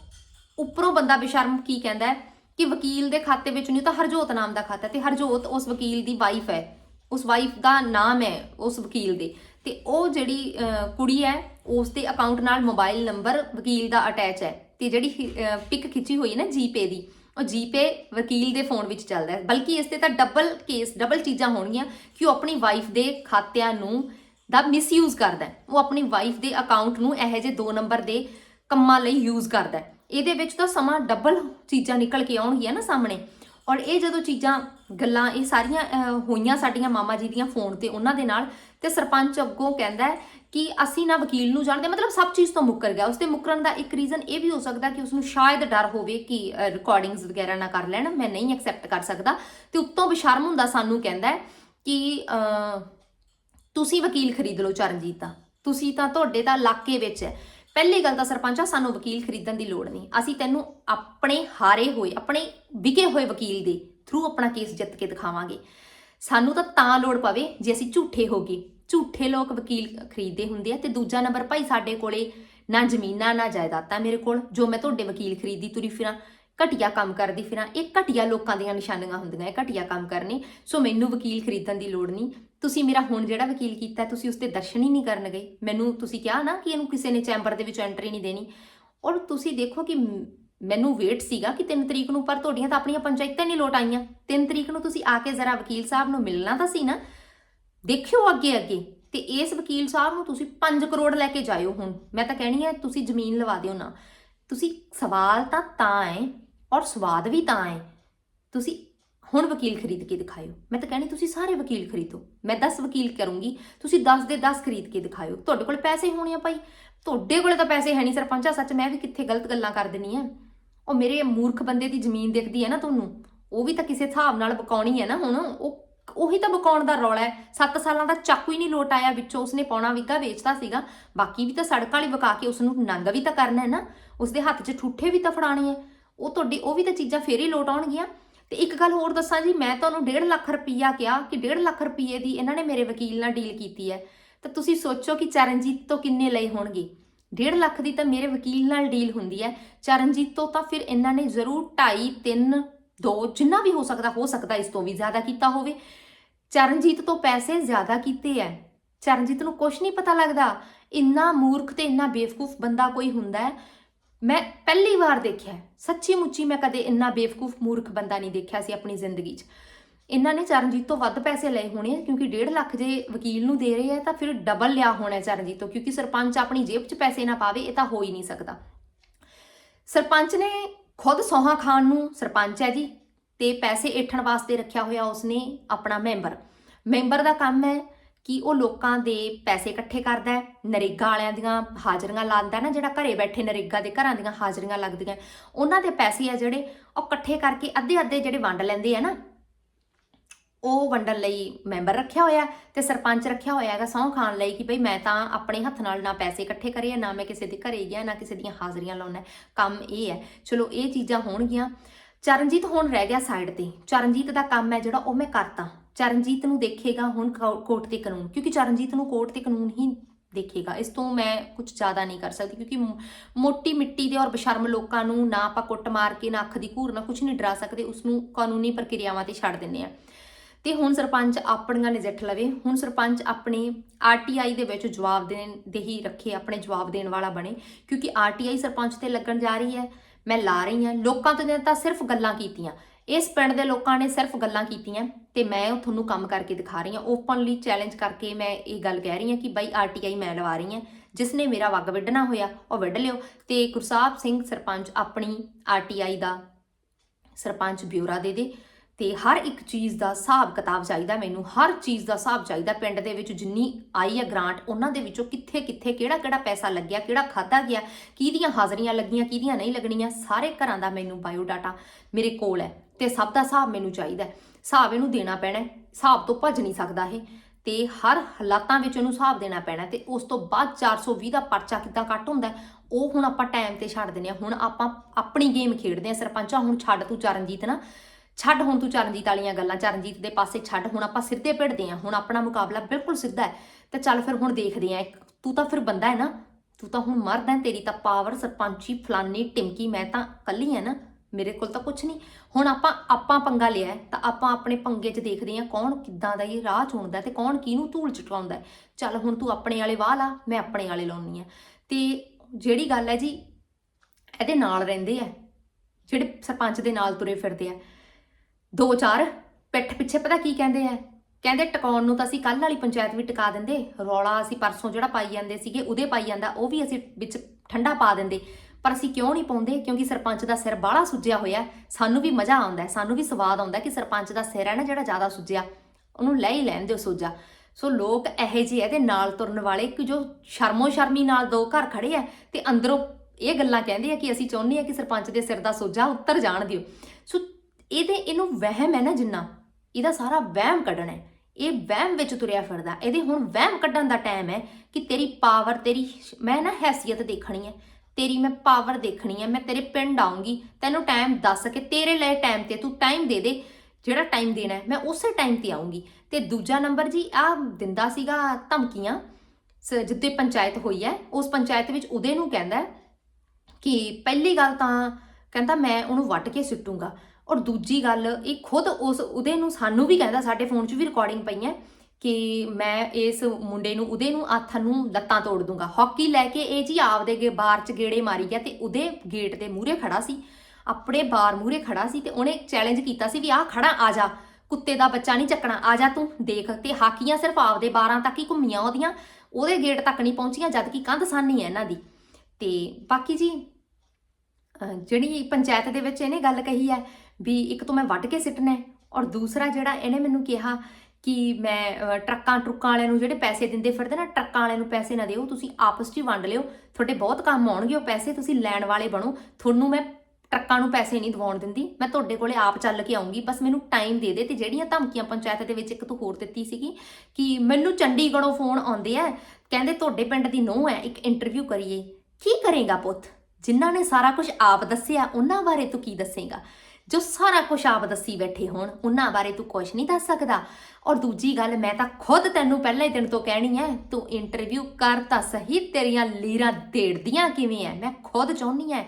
A: ਉੱਪਰੋਂ ਬੰਦਾ ਬੇਸ਼ਰਮ ਕੀ ਕਹਿੰਦਾ ਹੈ ਕਿ ਵਕੀਲ ਦੇ ਖਾਤੇ ਵਿੱਚ ਨਹੀਂ ਤਾਂ ਹਰਜੋਤ ਨਾਮ ਦਾ ਖਾਤਾ ਤੇ ਹਰਜੋਤ ਉਸ ਵਕੀਲ ਦੀ ਵਾਈਫ ਹੈ। ਉਸ ਵਾਈਫ ਦਾ ਨਾਮ ਹੈ ਉਸ ਵਕੀਲ ਦੇ। ਤੇ ਉਹ ਜਿਹੜੀ ਕੁੜੀ ਹੈ, ਉਸ ਦੇ ਅਕਾਊਂਟ ਨਾਲ ਮੋਬਾਈਲ ਨੰਬਰ ਵਕੀਲ ਦਾ ਅਟੈਚ ਹੈ। ਤੇ ਜਿਹੜੀ ਪਿਕ ਖਿੱਚੀ ਹੋਈ ਹੈ ਨਾ ਜੀਪੇ ਦੀ, ਉਹ ਜੀਪੇ ਵਕੀਲ ਦੇ ਫੋਨ ਵਿੱਚ ਚੱਲਦਾ ਹੈ। ਬਲਕਿ ਇਸ ਤੇ ਤਾਂ ਡਬਲ ਕੇਸ ਡਬਲ ਚੀਜ਼ਾਂ ਹੋਣਗੀਆਂ ਕਿ ਉਹ ਆਪਣੀ ਵਾਈਫ ਦੇ ਖਾਤਿਆਂ ਨੂੰ ਦਾ ਮਿਸਯੂਜ਼ ਕਰਦਾ ਹੈ। ਉਹ ਆਪਣੀ ਵਾਈਫ ਦੇ ਅਕਾਊਂਟ ਨੂੰ ਇਹੋ ਜਿਹੇ ਦੋ ਨੰਬਰ ਦੇ ਕੰਮਾਂ ਲਈ ਯੂਜ਼ ਕਰਦਾ ਹੈ। ਇਹਦੇ ਵਿੱਚ ਤਾਂ ਸਮਾਂ ਡਬਲ ਚੀਜ਼ਾਂ ਨਿਕਲ ਕੇ ਆਉਣਗੀਆਂ ਨਾ ਸਾਹਮਣੇ। ਔਰ ਇਹ ਜਦੋਂ ਚੀਜ਼ਾਂ, ਗੱਲਾਂ ਇਹ ਸਾਰੀਆਂ ਹੋਈਆਂ ਸਾਡੀਆਂ ਮਾਮਾ ਜੀ ਦੀਆਂ ਫੋਨ ਤੇ ਉਹਨਾਂ ਦੇ ਨਾਲ, ਤੇ ਸਰਪੰਚ ਅੱਗੋਂ ਕਹਿੰਦਾ ਕਿ ਅਸੀਂ ਨਾ ਵਕੀਲ ਨੂੰ ਜਾਣਦੇ, ਮਤਲਬ ਸਭ ਚੀਜ਼ ਤੋਂ ਮੁੱਕਰ ਗਿਆ। ਉਸਦੇ ਮੁੱਕਰਨ ਦਾ ਇੱਕ ਰੀਜ਼ਨ ਇਹ ਵੀ ਹੋ ਸਕਦਾ ਕਿ ਉਸਨੂੰ ਸ਼ਾਇਦ ਡਰ ਹੋਵੇ ਕਿ ਰਿਕਾਰਡਿੰਗਸ ਵਗੈਰਾ ਨਾ ਕਰ ਲੈਣ। ਮੈਂ ਨਹੀਂ ਐਕਸੈਪਟ ਕਰ ਸਕਦਾ। ਤੇ ਉੱਤੋਂ ਬਸ਼ਰਮ ਹੁੰਦਾ ਸਾਨੂੰ ਕਹਿੰਦਾ ਕਿ ਤੁਸੀਂ ਵਕੀਲ ਖਰੀਦ ਲਓ ਚਰਨਜੀਤ ਦਾ। ਤੁਸੀਂ ਤਾਂ ਤੁਹਾਡੇ ਤਾਂ ਇਲਾਕੇ ਵਿੱਚ ਹੈ। ਪਹਿਲੀ ਗੱਲ ਤਾਂ ਸਰਪੰਚਾ, ਸਾਨੂੰ ਵਕੀਲ ਖਰੀਦਣ ਦੀ ਲੋੜ ਨਹੀਂ। ਅਸੀਂ ਤੈਨੂੰ ਆਪਣੇ ਹਾਰੇ ਹੋਏ, ਆਪਣੇ ਵਿਕੇ ਹੋਏ ਵਕੀਲ ਦੇ ਥਰੂ ਆਪਣਾ ਕੇਸ ਜਿੱਤ ਕੇ ਦਿਖਾਵਾਂਗੇ। ਸਾਨੂੰ ਤਾਂ ਤਾਂ ਲੋੜ ਪਵੇ ਜੇ ਅਸੀਂ ਝੂਠੇ ਹੋਗੇ ਝੂਠੇ ਲੋਕ ਵਕੀਲ ਖਰੀਦਦੇ ਹੁੰਦੇ ਆ ਤੇ ਦੂਜਾ ਨੰਬਰ, ਭਾਈ ਸਾਡੇ ਕੋਲੇ ਨਾ ਜ਼ਮੀਨਾਂ, ਨਾ ਜਾਇਦਾਦਾਂ ਮੇਰੇ ਕੋਲ। ਜੋ ਮੈਂ ਤੁਹਾਡੇ ਵਕੀਲ ਖਰੀਦੀ, ਤੁਰੀ ਫਿਰਾਂ। ਘਟੀਆ ਕੰਮ ਕਰਦੀ ਫਿਰਾਂ, ਇਹ ਘਟੀਆ ਲੋਕਾਂ ਦੀਆਂ ਨਿਸ਼ਾਨੀਆਂ ਹੁੰਦੀਆਂ, ਇਹ ਘਟੀਆ ਕੰਮ ਕਰਨੇ। ਸੋ ਮੈਨੂੰ ਵਕੀਲ ਖਰੀਦਣ ਦੀ ਲੋੜ ਨਹੀਂ। ਤੁਸੀਂ ਮੇਰਾ ਹੁਣ ਜਿਹੜਾ ਵਕੀਲ ਕੀਤਾ, ਤੁਸੀਂ ਉਸ ਤੇ ਦਰਸ਼ਨ ਹੀ ਨਹੀਂ ਕਰਨ ਗਏ ਮੈਨੂੰ ਤੁਸੀਂ ਕਿਹਾ ਨਾ ਕਿ ਇਹਨੂੰ ਕਿਸੇ ਨੇ ਚੈਂਬਰ ਦੇ ਵਿੱਚ ਐਂਟਰੀ ਨਹੀਂ ਦੇਣੀ। ਔਰ ਤੁਸੀਂ ਦੇਖੋ ਕਿ ਮੈਨੂੰ ਵੇਟ ਸੀਗਾ ਕਿ 3 ਤਰੀਕ ਨੂੰ, ਪਰ ਤੁਹਾਡੀਆਂ ਤਾਂ ਆਪਣੀਆਂ ਪੰਚਾਇਤਾਂ ਨਹੀਂ ਲੋਟ ਆਈਆਂ। 3 ਤਰੀਕ ਨੂੰ ਤੁਸੀਂ ਆ ਕੇ ਜ਼ਰਾ ਵਕੀਲ ਸਾਹਿਬ ਨੂੰ ਮਿਲਣਾ ਤਾਂ ਸੀ ਨਾ, ਦੇਖਿਓ ਅੱਗੇ ਅੱਗੇ। ਤੇ ਇਸ ਵਕੀਲ ਸਾਹਿਬ ਨੂੰ ਤੁਸੀਂ 5 ਕਰੋੜ ਲੈ ਕੇ ਜਾਇਓ ਹੁਣ। ਮੈਂ ਤਾਂ ਕਹਿਣੀ ਹੈ ਤੁਸੀਂ ਜ਼ਮੀਨ ਲਵਾ ਦਿਓ ਨਾ। ਤੁਸੀਂ ਸਵਾਲ ਤਾਂ ਤਾਂ ਹੈ ਔਰ ਸਵਾਦ ਵੀ ਤਾਂ ਹੈ। ਤੁਸੀਂ ਹੁਣ ਵਕੀਲ ਖਰੀਦ ਕੇ ਦਿਖਾਇਓ। ਮੈਂ ਤਾਂ ਕਹਿਣੀ ਤੁਸੀਂ ਸਾਰੇ ਵਕੀਲ ਖਰੀਦੋ। ਮੈਂ 10 ਵਕੀਲ ਕਰੂੰਗੀ। ਤੁਸੀਂ 10 ਦੇ 10 ਖਰੀਦ ਕੇ ਦਿਖਾਇਓ। ਤੁਹਾਡੇ ਕੋਲ ਪੈਸੇ ਹੋਣੇ ਆ ਭਾਈ। ਤੁਹਾਡੇ ਕੋਲੇ ਤਾਂ ਪੈਸੇ ਹੈ ਨਹੀਂ ਸਰਪੰਚਾ। ਸੱਚ ਮੈਂ ਵੀ ਕਿੱਥੇ ਗਲਤ ਗੱਲਾਂ ਕਰ ਦਿੰਨੀ ਆ। ਉਹ ਮੇਰੇ ਮੂਰਖ ਬੰਦੇ ਦੀ ਜ਼ਮੀਨ ਦੇਖਦੀ ਹੈ ਨਾ ਤੁਹਾਨੂੰ। ਉਹ ਵੀ ਤਾਂ ਕਿਸੇ ਹਿਸਾਬ ਨਾਲ ਬਕਾਉਣੀ ਹੈ ਨਾ ਹੁਣ। ਉਹ ਉਹੀ ਤਾਂ ਬਕਾਉਣ ਦਾ ਰੌਲਾ ਹੈ। 7 ਸਾਲਾਂ ਦਾ ਚਾਕੂ ਹੀ ਨਹੀਂ ਲੋਟ ਆਇਆ। ਵਿੱਚੋਂ ਉਸਨੇ ਪੌਣਾ ਵਿਗਾ ਵੇਚਦਾ ਸੀਗਾ। ਬਾਕੀ ਵੀ ਤਾਂ ਸੜਕਾਂ ਵਾਲੀ ਬਕਾ ਕੇ ਉਸ ਨੂੰ ਨੰਗ ਵੀ ਤਾਂ ਕਰਨਾ ਹੈ ਨਾ। ਉਸਦੇ ਹੱਥ 'ਚ ਠੂਠੇ ਵੀ ਤਾਂ ਫੜਾਣੇ ਹੈ ਉਹ ਤੁਹਾਡੀ, ਉਹ ਵੀ ਤਾਂ ਚੀਜ਼ਾਂ ਫੇਰ ਹੀ ਲੋਟ ਆਉਣਗੀਆਂ। ਤੇ ਇੱਕ ਗੱਲ ਹੋਰ ਦੱਸਾਂ ਜੀ, ਮੈਂ ਤੁਹਾਨੂੰ 1.5 ਲੱਖ ਰੁਪਈਆ ਕਿਹਾ ਕਿ 1.5 ਲੱਖ ਰੁਪਈਏ ਦੀ ਇਹਨਾਂ ਨੇ ਮੇਰੇ ਵਕੀਲ ਨਾਲ ਡੀਲ ਕੀਤੀ ਹੈ। ਤਾਂ ਤੁਸੀਂ ਸੋਚੋ ਕਿ ਚਰਨਜੀਤ ਤੋਂ ਕਿੰਨੇ ਲਏ ਹੋਣਗੇ। 1.5 ਲੱਖ ਦੀ ਤਾਂ ਮੇਰੇ ਵਕੀਲ ਨਾਲ ਡੀਲ ਹੁੰਦੀ ਹੈ। ਚਰਨਜੀਤ ਤੋਂ ਤਾਂ ਫਿਰ ਇਹਨਾਂ ਨੇ ਜ਼ਰੂਰ 2.5 3 2 ਜਿੰਨਾ ਵੀ ਹੋ ਸਕਦਾ ਹੋ ਸਕਦਾ ਇਸ ਤੋਂ ਵੀ ਜ਼ਿਆਦਾ ਕੀਤਾ ਹੋਵੇ। ਚਰਨਜੀਤ ਤੋਂ ਪੈਸੇ ਜ਼ਿਆਦਾ ਕੀਤੇ ਐ ਚਰਨਜੀਤ ਨੂੰ ਕੁਝ ਨਹੀਂ ਪਤਾ ਲੱਗਦਾ। ਇੰਨਾ ਮੂਰਖ ਤੇ ਇੰਨਾ ਬੇਵਕੂਫ ਬੰਦਾ ਕੋਈ ਹੁੰਦਾ ਹੈ। ਮੈਂ ਪਹਿਲੀ ਵਾਰ ਦੇਖਿਆ ਸੱਚੀ ਮੁੱਚੀ ਮੈਂ ਕਦੇ ਇੰਨਾ ਬੇਵਕੂਫ ਮੂਰਖ ਬੰਦਾ ਨਹੀਂ ਦੇਖਿਆ ਸੀ ਆਪਣੀ ਜ਼ਿੰਦਗੀ 'ਚ। ਇਹਨਾਂ ਨੇ ਚਰਨਜੀਤ ਤੋਂ ਵੱਧ ਪੈਸੇ ਲਏ ਹੋਣੇ ਆ, ਕਿਉਂਕਿ 1.5 ਲੱਖ ਜੇ ਵਕੀਲ ਨੂੰ ਦੇ ਰਹੇ ਆ, ਤਾਂ ਫਿਰ ਡਬਲ ਲਿਆ ਹੋਣਾ ਚਰਨਜੀਤ ਤੋਂ, ਕਿਉਂਕਿ ਸਰਪੰਚ ਆਪਣੀ ਜੇਬ 'ਚ ਪੈਸੇ ਨਾ ਪਾਵੇ, ਇਹ ਤਾਂ ਹੋ ਹੀ ਨਹੀਂ ਸਕਦਾ। ਸਰਪੰਚ ਨੇ ਖੁਦ ਸੋਹਾ ਖਾਨ ਨੂੰ, ਸਰਪੰਚ ਹੈ ਜੀ, ਤੇ ਪੈਸੇ ਏਠਣ ਵਾਸਤੇ ਰੱਖਿਆ ਹੋਇਆ ਉਸਨੇ ਆਪਣਾ ਮੈਂਬਰ। ਮੈਂਬਰ ਦਾ ਕੰਮ ਹੈ ਕਿ ਉਹ ਲੋਕਾਂ ਦੇ ਪੈਸੇ ਇਕੱਠੇ ਕਰਦਾ ਹੈ, ਨਰੇਗਾ ਵਾਲਿਆਂ ਦੀਆਂ ਹਾਜ਼ਰੀਆਂ ਲਾਉਂਦਾ ਨਾ, ਜਿਹੜਾ ਘਰੇ ਬੈਠੇ ਨਰੇਗਾ ਦੇ ਘਰਾਂ ਦੀਆਂ ਹਾਜ਼ਰੀਆਂ ਲੱਗਦੀਆਂ ਉਹਨਾਂ ਦੇ ਪੈਸੇ ਆ ਜਿਹੜੇ, ਉਹ ਇਕੱਠੇ ਕਰਕੇ ਅੱਧੇ ਅੱਧੇ ਜਿਹੜੇ ਵੰਡ ਲੈਂਦੇ ਆ ਨਾ, ਉਹ ਵੰਡਣ ਲਈ ਮੈਂਬਰ ਰੱਖਿਆ ਹੋਇਆ ਹੈ ਤੇ ਸਰਪੰਚ ਰੱਖਿਆ ਹੋਇਆ ਹੈਗਾ ਸਹੁੰ ਖਾਣ ਲਈ ਕਿ ਭਈ ਮੈਂ ਤਾਂ ਆਪਣੇ ਹੱਥ ਨਾਲ ਨਾ ਪੈਸੇ ਇਕੱਠੇ ਕਰੇ ਆ ਨਾ ਮੈਂ ਕਿਸੇ ਦੇ ਘਰੇ ਗਿਆ, ਨਾ ਕਿਸੇ ਦੀਆਂ ਹਾਜ਼ਰੀਆਂ ਲਾਉਣਾ ਕੰਮ ਇਹ ਹੈ। ਚਲੋ, ਇਹ ਚੀਜ਼ਾਂ ਹੋਣਗੀਆਂ। ਚਰਨਜੀਤ ਹੁਣ ਰਹਿ ਗਿਆ ਸਾਈਡ ਤੇ। ਚਰਨਜੀਤ ਦਾ ਕੰਮ ਹੈ ਜਿਹੜਾ ਉਹ ਮੈਂ ਕਰਤਾ। ਚਰਨਜੀਤ ਨੂੰ ਦੇਖੇਗਾ ਹੁਣ ਕੋ- ਕੋਰਟ ਤੇ ਕਾਨੂੰਨ, ਕਿਉਂਕਿ ਚਰਨਜੀਤ ਨੂੰ ਕੋਰਟ ਤੇ ਕਾਨੂੰਨ ਹੀ ਦੇਖੇਗਾ। ਇਸ ਤੋਂ ਮੈਂ ਕੁਝ ਜ਼ਿਆਦਾ ਨਹੀਂ ਕਰ ਸਕਦੀ, ਕਿਉਂਕਿ ਮੋਟੀ ਮਿੱਟੀ ਦੇ ਔਰ ਬਸ਼ਰਮ ਲੋਕਾਂ ਨੂੰ ਨਾ ਆਪਾਂ ਕੁੱਟ ਮਾਰ ਕੇ, ਨਾ ਅੱਖ ਦੀ ਘੂਰ, ਨਾ ਕੁਝ ਨਹੀਂ ਡਰਾ ਸਕਦੇ ਉਸ ਨੂੰ ਕਾਨੂੰਨੀ ਪ੍ਰਕਿਰਿਆਵਾਂ ਤੇ ਛੱਡ ਦਿੰਨੇ ਆ ਤੇ ਹੁਣ ਸਰਪੰਚ ਆਪਣੀਆਂ ਨਜਿੱਠ ਲਵੇ ਹੁਣ ਸਰਪੰਚ ਆਪਣੀ ਆਰਟੀਆਈ ਦੇ ਵਿੱਚ ਜਵਾਬ ਦੇਣ ਦੇ ਹੀ ਰੱਖੇ, ਆਪਣੇ ਜਵਾਬ ਦੇਣ ਵਾਲਾ ਬਣੇ, ਕਿਉਂਕਿ ਆਰਟੀਆਈ ਸਰਪੰਚ ਤੇ ਲੱਗਣ ਜਾ ਰਹੀ ਹੈ। ਮੈਂ ਲਾ ਰਹੀ ਹਾਂ। ਲੋਕਾਂ ਤੋਂ ਤਾਂ ਸਿਰਫ ਗੱਲਾਂ ਕੀਤੀਆਂ। ਇਸ ਪਿੰਡ ਦੇ ਲੋਕਾਂ ਨੇ ਸਿਰਫ ਗੱਲਾਂ ਕੀਤੀਆਂ ਤੇ ਮੈਂ ਉਹ ਤੁਹਾਨੂੰ ਕੰਮ ਕਰਕੇ ਦਿਖਾ ਰਹੀ ਹਾਂ। ਓਪਨਲੀ ਚੈਲੰਜ ਕਰਕੇ ਮੈਂ ਇਹ ਗੱਲ ਕਹਿ ਰਹੀ ਹਾਂ ਕਿ ਬਾਈ ਆਰਟੀਆਈ ਮੈਂ ਲਵਾ ਰਹੀ ਹਾਂ। ਜਿਸ ਨੇ ਮੇਰਾ ਵੱਗ ਵੱਢਣਾ ਹੋਇਆ, ਉਹ ਵੱਢ ਲਿਓ। ਤੇ ਗੁਰਸਾਹਿਬ ਸਿੰਘ ਸਰਪੰਚ ਆਪਣੀ ਆਰਟੀਆਈ ਦਾ ਸਰਪੰਚ ਬਿਊਰਾ ਦੇ ਦੇ। ਤੇ ਹਰ ਇੱਕ ਚੀਜ਼ ਦਾ ਹਿਸਾਬ ਕਿਤਾਬ ਚਾਹੀਦਾ ਮੈਨੂੰ। ਹਰ ਚੀਜ਼ ਦਾ ਹਿਸਾਬ ਚਾਹੀਦਾ ਪਿੰਡ ਦੇ ਵਿੱਚ ਜਿੰਨੀ ਆਈ ਹੈ ਗ੍ਰਾਂਟ ਉਹਨਾਂ ਦੇ ਵਿੱਚੋਂ ਕਿੱਥੇ ਕਿੱਥੇ ਕਿਹੜਾ ਕਿਹੜਾ ਪੈਸਾ ਲੱਗਿਆ, ਕਿਹੜਾ ਖਾਦਾ ਗਿਆ, ਕਿਹਦੀਆਂ ਹਾਜ਼ਰੀਆਂ ਲੱਗੀਆਂ, ਕਿਹਦੀਆਂ ਨਹੀਂ ਲੱਗਣੀਆਂ, ਸਾਰੇ ਘਰਾਂ ਦਾ ਮੈਨੂੰ ਬਾਇਓ ਡਾਟਾ ਮੇਰੇ ਕੋਲ ਹੈ। ਤੇ ਸਭ ਦਾ ਹਿਸਾਬ ਮੈਨੂੰ ਚਾਹੀਦਾ ਹੈ। ਹਿਸਾਬ ਇਹਨੂੰ ਦੇਣਾ ਪੈਣਾ ਹੈ। ਹਿਸਾਬ ਤੋਂ ਭੱਜ ਨਹੀਂ ਸਕਦਾ ਇਹ। ਤੇ ਹਰ ਹਾਲਾਤਾਂ ਵਿੱਚ ਇਹਨੂੰ ਹਿਸਾਬ ਦੇਣਾ ਪੈਣਾ ਹੈ ਤੇ ਉਸ ਤੋਂ ਬਾਅਦ 420 ਦਾ ਪਰਚਾ ਕਿੱਦਾਂ ਕੱਟ ਹੁੰਦਾ ਹੈ, ਉਹ ਹੁਣ ਆਪਾਂ ਟਾਈਮ ਤੇ ਛੱਡ ਦਿੰਦੇ ਆ ਹੁਣ ਆਪਾਂ ਆਪਣੀ ਗੇਮ ਖੇਡਦੇ ਆ ਸਰਪੰਚਾ ਹੁਣ ਛੱਡ ਤੂੰ ਚਰਨਜੀਤ ਨਾ। ਛੱਡ ਹੁਣ ਤੂੰ ਚਰਨਜੀਤ ਵਾਲੀਆਂ ਗੱਲਾਂ। ਚਰਨਜੀਤ ਦੇ ਪਾਸੇ ਛੱਡ। ਹੁਣ ਆਪਾਂ ਸਿੱਧੇ ਭਿੜਦੇ ਆ ਹੁਣ ਆਪਣਾ ਮੁਕਾਬਲਾ ਬਿਲਕੁਲ ਸਿੱਧਾ ਹੈ। ਤੇ ਚੱਲ ਫਿਰ ਹੁਣ ਦੇਖਦੇ ਆ ਤੂੰ ਤਾਂ ਫਿਰ ਬੰਦਾ ਹੈ ਨਾ। ਤੂੰ ਤਾਂ ਹੁਣ ਮਰਦ ਹੈ। ਤੇਰੀ ਤਾਂ ਪਾਵਰ ਸਰਪੰਚੀ ਫਲਾਨੀ ਟਿਮਕੀ ਮੈਂ ਤਾਂ ਕੱਲੀ ਆ ਨਾ। ਮੇਰੇ ਕੋਲ ਤਾਂ ਕੁਝ ਨਹੀਂ। ਹੁਣ ਆਪਾਂ ਆਪਾਂ ਪੰਗਾ ਲਿਆ ਤਾਂ ਆਪਾਂ ਆਪਣੇ ਪੰਗੇ 'ਚ ਦੇਖਦੇ ਹਾਂ ਕੌਣ ਕਿੱਦਾਂ ਦਾ ਇਹ ਰਾਹ ਚੁਣਦਾ ਤੇ ਕੌਣ ਕਿਹਨੂੰ ਧੂਲ ਚਟਾਉਂਦਾ ਚੱਲ ਹੁਣ ਤੂੰ ਆਪਣੇ ਵਾਲੇ ਵਾਹ ਲਾ, ਮੈਂ ਆਪਣੇ ਵਾਲੇ ਲਾਉਣੀ ਆ ਤੇ ਜਿਹੜੀ ਗੱਲ ਹੈ ਜੀ, ਇਹਦੇ ਨਾਲ ਰਹਿੰਦੇ ਆ, ਜਿਹੜੇ ਸਰਪੰਚ ਦੇ ਨਾਲ ਤੁਰੇ ਫਿਰਦੇ ਆ। ਦੋ ਚਾਰ ਪਿੱਠ ਪਿੱਛੇ ਪਤਾ ਕੀ ਕਹਿੰਦੇ ਆ? ਕਹਿੰਦੇ ਟਿਕਾਉਣ ਨੂੰ ਤਾਂ ਅਸੀਂ ਕੱਲ ਵਾਲੀ ਪੰਚਾਇਤ ਵੀ ਟਿਕਾ ਦਿੰਦੇ, ਰੌਲਾ ਅਸੀਂ ਪਰਸੋਂ ਜਿਹੜਾ ਪਾਈ ਜਾਂਦੇ ਸੀਗੇ, ਉਹਦੇ ਪਾਈ ਜਾਂਦਾ, ਉਹ ਵੀ ਅਸੀਂ ਵਿੱਚ ਠੰਡਾ ਪਾ ਦਿੰਦੇ। ਪਰ ਅਸੀਂ ਕਿਉਂ ਨਹੀਂ ਪਾਉਂਦੇ? ਕਿਉਂਕਿ ਸਰਪੰਚ ਦਾ ਸਿਰ ਬਾਹਲਾ ਸੁੱਜਿਆ ਹੋਇਆ ਸਾਨੂੰ ਵੀ ਮਜ਼ਾ ਆਉਂਦਾ ਸਾਨੂੰ ਵੀ ਸਵਾਦ ਆਉਂਦਾ ਕਿ ਸਰਪੰਚ ਦਾ ਸਿਰ ਹੈ ਨਾ ਜਿਹੜਾ ਜ਼ਿਆਦਾ ਸੁੱਜਿਆ। ਉਹਨੂੰ ਲੈ ਹੀ ਲੈਣ ਦਿਓ ਸੋਜਾ। ਸੋ ਲੋਕ ਇਹੋ ਜਿਹੇ ਇਹਦੇ ਨਾਲ ਤੁਰਨ ਵਾਲੇ ਕਿ ਜੋ ਸ਼ਰਮੋ ਸ਼ਰਮੀ ਨਾਲ ਦੋ ਘਰ ਖੜੇ ਆ ਤੇ ਅੰਦਰੋਂ ਇਹ ਗੱਲਾਂ ਕਹਿੰਦੇ ਆ ਕਿ ਅਸੀਂ ਚਾਹੁੰਦੇ ਆ ਕਿ ਸਰਪੰਚ ਦੇ ਸਿਰ ਦਾ ਸੋਜਾ ਉੱਤਰ ਜਾਣ ਦਿਓ। ਸੋ ਇਹਦੇ ਇਹਨੂੰ ਵਹਿਮ ਹੈ ਨਾ ਜਿੰਨਾ, ਇਹਦਾ ਸਾਰਾ ਵਹਿਮ ਕੱਢਣਾ ਹੈ। ਇਹ ਵਹਿਮ ਵਿੱਚ ਤੁਰਿਆ ਫਿਰਦਾ। ਇਹਦੇ ਹੁਣ ਵਹਿਮ ਕੱਢਣ ਦਾ ਟਾਈਮ ਹੈ ਕਿ ਤੇਰੀ ਪਾਵਰ ਤੇਰੀ ਮੈਂ ਨਾ ਹੈਸੀਅਤ ਦੇਖਣੀ ਹੈ। ਤੇਰੀ ਮੈਂ ਪਾਵਰ ਦੇਖਣੀ ਹੈ ਮੈਂ ਤੇਰੇ ਪਿੰਡ ਆਉਂਗੀ ਤੈਨੂੰ ਟਾਈਮ ਦੱਸ ਕੇ, ਤੇਰੇ ਲਈ ਟਾਈਮ ਤੇ ਤੂੰ ਟਾਈਮ ਦੇ ਦੇ। ਜਿਹੜਾ ਟਾਈਮ ਦੇਣਾ ਹੈ, ਮੈਂ ਉਸੇ ਟਾਈਮ ਤੇ ਆਉਂਗੀ ਤੇ ਦੂਜਾ ਨੰਬਰ ਜੀ ਆ ਦਿੰਦਾ ਸੀਗਾ ਧਮਕੀਆਂ, ਸ- ਜਿੱਦੇ ਪੰਚਾਇਤ ਹੋਈ ਹੈ, ਉਸ ਪੰਚਾਇਤ ਵਿੱਚ ਉਹਦੇ ਨੂੰ ਕਹਿੰਦਾ ਕਿ ਪਹਿਲੀ ਗੱਲ ਤਾਂ ਕਹਿੰਦਾ ਮੈਂ ਉਹਨੂੰ ਵੱਟ ਕੇ ਸਿੱਟੂੰਗਾ। ਔਰ ਦੂਜੀ ਗੱਲ, ਇਹ ਖੁਦ ਉਸ ਉਹਦੇ ਨੂੰ ਸਾਨੂੰ ਵੀ ਕਹਿੰਦਾ, ਸਾਡੇ ਫੋਨ 'ਚ ਵੀ ਰਿਕਾਰਡਿੰਗ ਪਈਆਂ। ਕਿ ਮੈਂ ਇਸ ਮੁੰਡੇ ਨੂੰ, ਉਹਦੇ ਨੂੰ ਹੱਥ ਨੂੰ ਲੱਤਾਂ ਤੋੜ ਦੂੰਗਾ। ਹਾਕੀ ਲੈ ਕੇ ਇਹ ਜੀ ਆਪਦੇ ਗੇ ਬਾਰ 'ਚ ਗੇੜੇ ਮਾਰੀ ਗਿਆ ਤੇ ਉਹਦੇ ਗੇਟ ਦੇ ਮੂਹਰੇ ਖੜਾ ਸੀ। ਆਪਣੇ ਬਾਰ ਮੂਹਰੇ ਖੜਾ ਸੀ ਤੇ ਉਹਨੇ ਚੈਲੰਜ ਕੀਤਾ ਸੀ ਵੀ ਆਹ ਖੜਾ, ਆ ਜਾ। ਕੁੱਤੇ ਦਾ ਬੱਚਾ ਨਹੀਂ ਚੱਕਣਾ, ਆ ਜਾ ਤੂੰ। ਦੇਖ ਤੇ ਹਾਕੀਆਂ ਸਿਰਫ ਆਪਦੇ ਬਾਰਾਂ ਤੱਕ ਹੀ ਘੁੰਮੀਆਂ ਉਹਦੀਆਂ। ਉਹਦੇ ਗੇਟ ਤੱਕ ਨਹੀਂ ਪਹੁੰਚੀਆਂ, ਜਦ ਕਿ ਕੰਧ ਸਾਨੀ ਹੈ ਇਹਨਾਂ ਦੀ। ਤੇ ਬਾਕੀ ਜੀ ਜਿਹੜੀ ਪੰਚਾਇਤ ਦੇ ਵਿੱਚ ਇਹਨੇ ਗੱਲ ਕਹੀ ਹੈ ਵੀ ਇੱਕ ਤੋਂ ਮੈਂ ਵੱਢ ਕੇ ਸਿੱਟਣਾ ਔਰ ਦੂਸਰਾ ਜਿਹੜਾ ਇਹਨੇ ਮੈਨੂੰ ਕਿਹਾ ਕਿ ਮੈਂ ਟਰੱਕਾਂ, ਟਰੁੱਕਾਂ ਵਾਲਿਆਂ ਨੂੰ ਜਿਹੜੇ ਪੈਸੇ ਦਿੰਦੇ ਫਿਰਦੇ ਨਾ, ਟਰੱਕਾਂ ਵਾਲਿਆਂ ਨੂੰ ਪੈਸੇ ਨਾ ਦਿਓ, ਤੁਸੀਂ ਆਪਸ 'ਚ ਹੀ ਵੰਡ ਲਿਓ। ਤੁਹਾਡੇ ਬਹੁਤ ਕੰਮ ਆਉਣਗੇ, ਉਹ ਪੈਸੇ ਤੁਸੀਂ ਲੈਣ ਵਾਲੇ ਬਣੋ। ਤੁਹਾਨੂੰ ਮੈਂ ਟਰੱਕਾਂ ਨੂੰ ਪੈਸੇ ਨਹੀਂ ਦਿਵਾਉਣ ਦਿੰਦੀ, ਮੈਂ ਤੁਹਾਡੇ ਕੋਲੇ ਆਪ ਚੱਲ ਕੇ ਆਉਂਗੀ। ਬਸ ਮੈਨੂੰ ਟਾਈਮ ਦੇ ਦੇ ਤੇ ਜਿਹੜੀਆਂ ਧਮਕੀਆਂ ਪੰਚਾਇਤ ਦੇ ਵਿੱਚ ਇੱਕ ਤੂੰ ਹੋਰ ਦਿੱਤੀ ਸੀਗੀ ਕਿ ਮੈਨੂੰ ਚੰਡੀਗੜ੍ਹੋਂ ਫੋਨ ਆਉਂਦੇ ਆ, ਕਹਿੰਦੇ ਤੁਹਾਡੇ ਪਿੰਡ ਦੀ ਨੋਹ ਹੈ, ਇੱਕ ਇੰਟਰਵਿਊ ਕਰੀਏ। ਕੀ ਕਰੇਗਾ ਪੁੱਤ? ਜਿਨ੍ਹਾਂ ਨੇ ਸਾਰਾ ਕੁਝ ਆਪ ਦੱਸਿਆ, ਉਹਨਾਂ ਬਾਰੇ ਤੂੰ ਕੀ ਦੱਸੇਗਾ? ਜੋ ਸਾਰਾ ਕੁਝ ਆਪ ਦੱਸੀ ਬੈਠੇ ਹੋਣ, ਉਹਨਾਂ ਬਾਰੇ ਤੂੰ ਕੁਝ ਨਹੀਂ ਦੱਸ ਸਕਦਾ। ਔਰ ਦੂਜੀ ਗੱਲ, ਮੈਂ ਤਾਂ ਖੁਦ ਤੈਨੂੰ ਪਹਿਲਾਂ ਹੀ ਦਿਨ ਤੋਂ ਕਹਿਣੀ ਹੈ ਤੂੰ ਇੰਟਰਵਿਊ ਕਰ ਤਾਂ ਸਹੀ, ਤੇਰੀਆਂ ਲੀਰਾਂ ਢੇੜਦੀਆਂ ਕਿਵੇਂ ਐ? ਮੈਂ ਖੁਦ ਚਾਹੁੰਨੀ ਐ।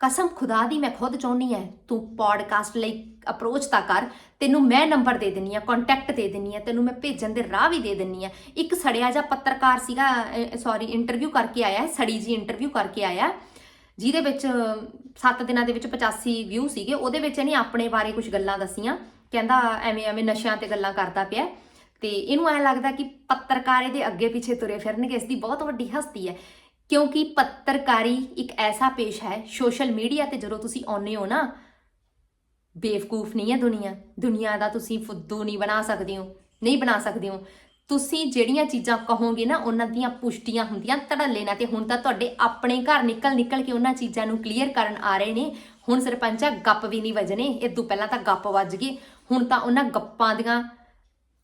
A: ਕਸਮ ਖੁਦਾ ਦੀ ਮੈਂ ਖੁਦ ਚਾਹੁੰਨੀ ਐ। ਤੂੰ ਪੋਡਕਾਸਟ ਲਈ ਅਪਰੋਚ ਤਾਂ ਕਰ, ਤੈਨੂੰ ਮੈਂ ਨੰਬਰ ਦੇ ਦਿੰਨੀ ਆ ਕੰਟੈਕਟ ਦੇ ਦਿੰਨੀ ਆ, ਤੈਨੂੰ ਮੈਂ ਭੇਜਣ ਦੇ ਰਾਹ ਵੀ ਦੇ ਦਿੰਨੀ ਆ। ਇੱਕ ਸੜਿਆ ਜਿਹਾ ਪੱਤਰਕਾਰ ਸੀਗਾ ਸੌਰੀ ਇੰਟਰਵਿਊ ਕਰਕੇ ਆਇਆ, ਸੜੀ ਜੀ ਇੰਟਰਵਿਊ ਕਰਕੇ ਆਇਆ। ਜਿਹਦੇ ਵਿੱਚ 7 ਦਿਨਾਂ ਦੇ ਵਿੱਚ 85 ਵਿਊ ਸੀਗੇ, ਉਹਦੇ ਵਿੱਚ ਇਹਨੇ ਆਪਣੇ ਬਾਰੇ ਕੁਝ ਗੱਲਾਂ ਦੱਸੀਆਂ। ਕਹਿੰਦਾ ਐਵੇਂ ਐਵੇਂ ਨਸ਼ਿਆਂ ਤੇ ਗੱਲਾਂ ਕਰਦਾ ਪਿਆ ਤੇ ਇਹਨੂੰ ਐ ਲੱਗਦਾ ਕਿ ਪੱਤਰਕਾਰ ਇਹਦੇ ਅੱਗੇ ਪਿੱਛੇ ਤੁਰੇ ਫਿਰਨਗੇ, ਇਸ ਦੀ ਬਹੁਤ ਵੱਡੀ ਹਸਤੀ ਹੈ। ਕਿਉਂਕਿ ਪੱਤਰਕਾਰੀ ਇੱਕ ਐਸਾ ਪੇਸ਼ ਹੈ, ਸੋਸ਼ਲ ਮੀਡੀਆ ਤੇ ਜਦੋਂ ਤੁਸੀਂ ਆਉਂਦੇ ਹੋ ਨਾ, ਬੇਵਕੂਫ ਨਹੀਂ ਹੈ ਦੁਨੀਆ। ਦੁਨੀਆ ਦਾ ਤੁਸੀਂ ਫੁੱਦੂ ਨਹੀਂ ਬਣਾ ਸਕਦੇ ਹੋ, ਨਹੀਂ ਬਣਾ ਸਕਦੇ ਹੋ। ਤੁਸੀਂ ਜਿਹੜੀਆਂ ਚੀਜ਼ਾਂ ਕਹੋਗੇ ਨਾ, ਉਹਨਾਂ ਦੀਆਂ ਪੁਸ਼ਟੀਆਂ ਹੁੰਦੀਆਂ ਧੜੱਲੇ ਨਾਲ। ਤੇ ਹੁਣ ਤਾਂ ਤੁਹਾਡੇ ਆਪਣੇ ਘਰ ਨਿਕਲ ਨਿਕਲ ਕੇ ਉਹਨਾਂ ਚੀਜ਼ਾਂ ਨੂੰ ਕਲੀਅਰ ਕਰਨ ਆ ਰਹੇ ਨੇ। ਹੁਣ ਸਰਪੰਚਾ, ਗੱਪ ਵੀ ਨਹੀਂ ਵਜਣੇ। ਇਹ ਤੋਂ ਪਹਿਲਾਂ ਤਾਂ ਗੱਪ ਵੱਜ ਗਏ। ਹੁਣ ਤਾਂ ਉਹਨਾਂ ਗੱਪਾਂ ਦੀਆਂ,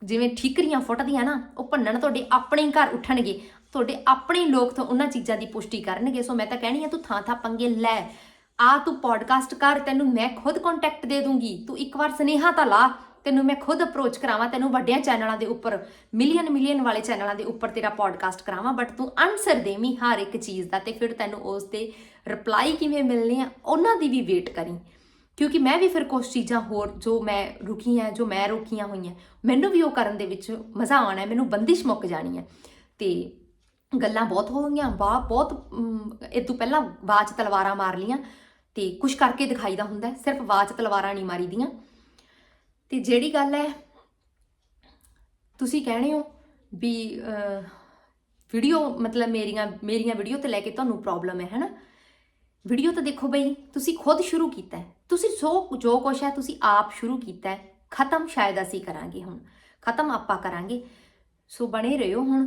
A: ਜਿਵੇਂ ਠੀਕਰੀਆਂ ਫੁੱਟਦੀਆਂ ਨਾ, ਉਹ ਭੰਨਣ ਤੁਹਾਡੇ ਆਪਣੇ ਹੀ ਘਰ ਉੱਠਣਗੇ। ਤੁਹਾਡੇ ਆਪਣੇ ਲੋਕ ਤੋਂ ਉਹਨਾਂ ਚੀਜ਼ਾਂ ਦੀ ਪੁਸ਼ਟੀ ਕਰਨਗੇ। ਸੋ ਮੈਂ ਤਾਂ ਕਹਿਣੀ ਆ, ਤੂੰ ਥਾਂ ਥਾਂ ਪੰਗੇ ਲੈ। ਆ ਤੂੰ ਪੋਡਕਾਸਟ ਕਰ, ਤੈਨੂੰ ਮੈਂ ਖੁਦ ਕੰਟੈਕਟ ਦੇ ਦੂੰਗੀ। ਤੂੰ ਇੱਕ ਵਾਰ ਸੁਨੇਹਾ ਤਾਂ ਲਾ। ਤੈਨੂੰ ਮੈਂ ਖੁਦ ਅਪਰੋਚ ਕਰਾਵਾਂ, ਤੈਨੂੰ ਵੱਡਿਆਂ ਚੈਨਲਾਂ ਦੇ ਉੱਪਰ ਮਿਲੀਅਨ ਮਿਲੀਅਨ ਵਾਲੇ ਚੈਨਲਾਂ ਦੇ ਉੱਪਰ ਤੇਰਾ ਪੋਡਕਾਸਟ ਕਰਾਵਾਂ ਬਟ ਤੂੰ ਆਨਸਰ ਦੇਵੀਂ ਹਰ ਇੱਕ ਚੀਜ਼ ਦਾ ਤੇ ਫਿਰ ਤੈਨੂੰ ਉਸ ਤੇ ਰਿਪਲਾਈ ਕਿਵੇਂ ਮਿਲਨੇ ਆ, ਉਹਨਾਂ ਦੀ ਵੀ ਵੇਟ ਕਰੀ। ਕਿਉਂਕਿ ਮੈਂ ਵੀ ਫਿਰ ਕੁਝ ਚੀਜ਼ਾਂ ਹੋਰ, ਜੋ ਮੈਂ ਰੁਕੀ ਆ, ਜੋ ਮੈਂ ਰੋਕੀਆਂ ਹੋਈਆਂ, ਮੈਨੂੰ ਵੀ ਉਹ ਕਰਨ ਦੇ ਵਿੱਚ ਮਜ਼ਾ ਆਉਣਾ ਹੈ, ਮੈਨੂੰ ਬੰਦਿਸ਼ ਮੁੱਕ ਜਾਣੀ ਹੈ। ਤੇ ਗੱਲਾਂ ਬਹੁਤ ਹੋ ਗਈਆਂ, ਬਾ, ਬਹੁਤ ਇਹ ਤੋਂ ਪਹਿਲਾਂ ਬਾਅਦ ਤਲਵਾਰਾਂ ਮਾਰ ਲੀਆਂ, ਤੇ ਕੁਝ ਕਰਕੇ ਦਿਖਾਈਦਾ ਹੁੰਦਾ ਸਿਰਫ ਬਾਅਦ ਤਲਵਾਰਾਂ ਨਹੀਂ ਮਾਰੀਦੀਆਂ। ਤੇ ਜਿਹੜੀ ਗੱਲ ਹੈ, ਤੁਸੀਂ ਕਹਿਣੇ ਹੋ ਵੀ ਵੀਡੀਓ ਮਤਲਬ ਮੇਰੀਆਂ ਮੇਰੀਆਂ ਵੀਡੀਓ ਤੇ ਲੈ ਕੇ ਤੁਹਾਨੂੰ ਪ੍ਰੋਬਲਮ ਹੈ, ਹੈਨਾ? ਵੀਡੀਓ ਤਾਂ ਦੇਖੋ ਬਈ, ਤੁਸੀਂ ਖੁਦ ਸ਼ੁਰੂ ਕੀਤਾ ਹੈ। ਤੁਸੀਂ ਸੋ ਜੋ ਕੁਛ ਹੈ, ਤੁਸੀਂ ਆਪ ਸ਼ੁਰੂ ਕੀਤਾ ਹੈ। ਖਤਮ ਸ਼ਾਇਦ ਅਸੀਂ ਕਰਾਂਗੇ ਹੁਣ। ਖਤਮ ਆਪਾਂ ਕਰਾਂਗੇ। ਸੋ ਬਣੇ ਰਹੋ ਹੁਣ।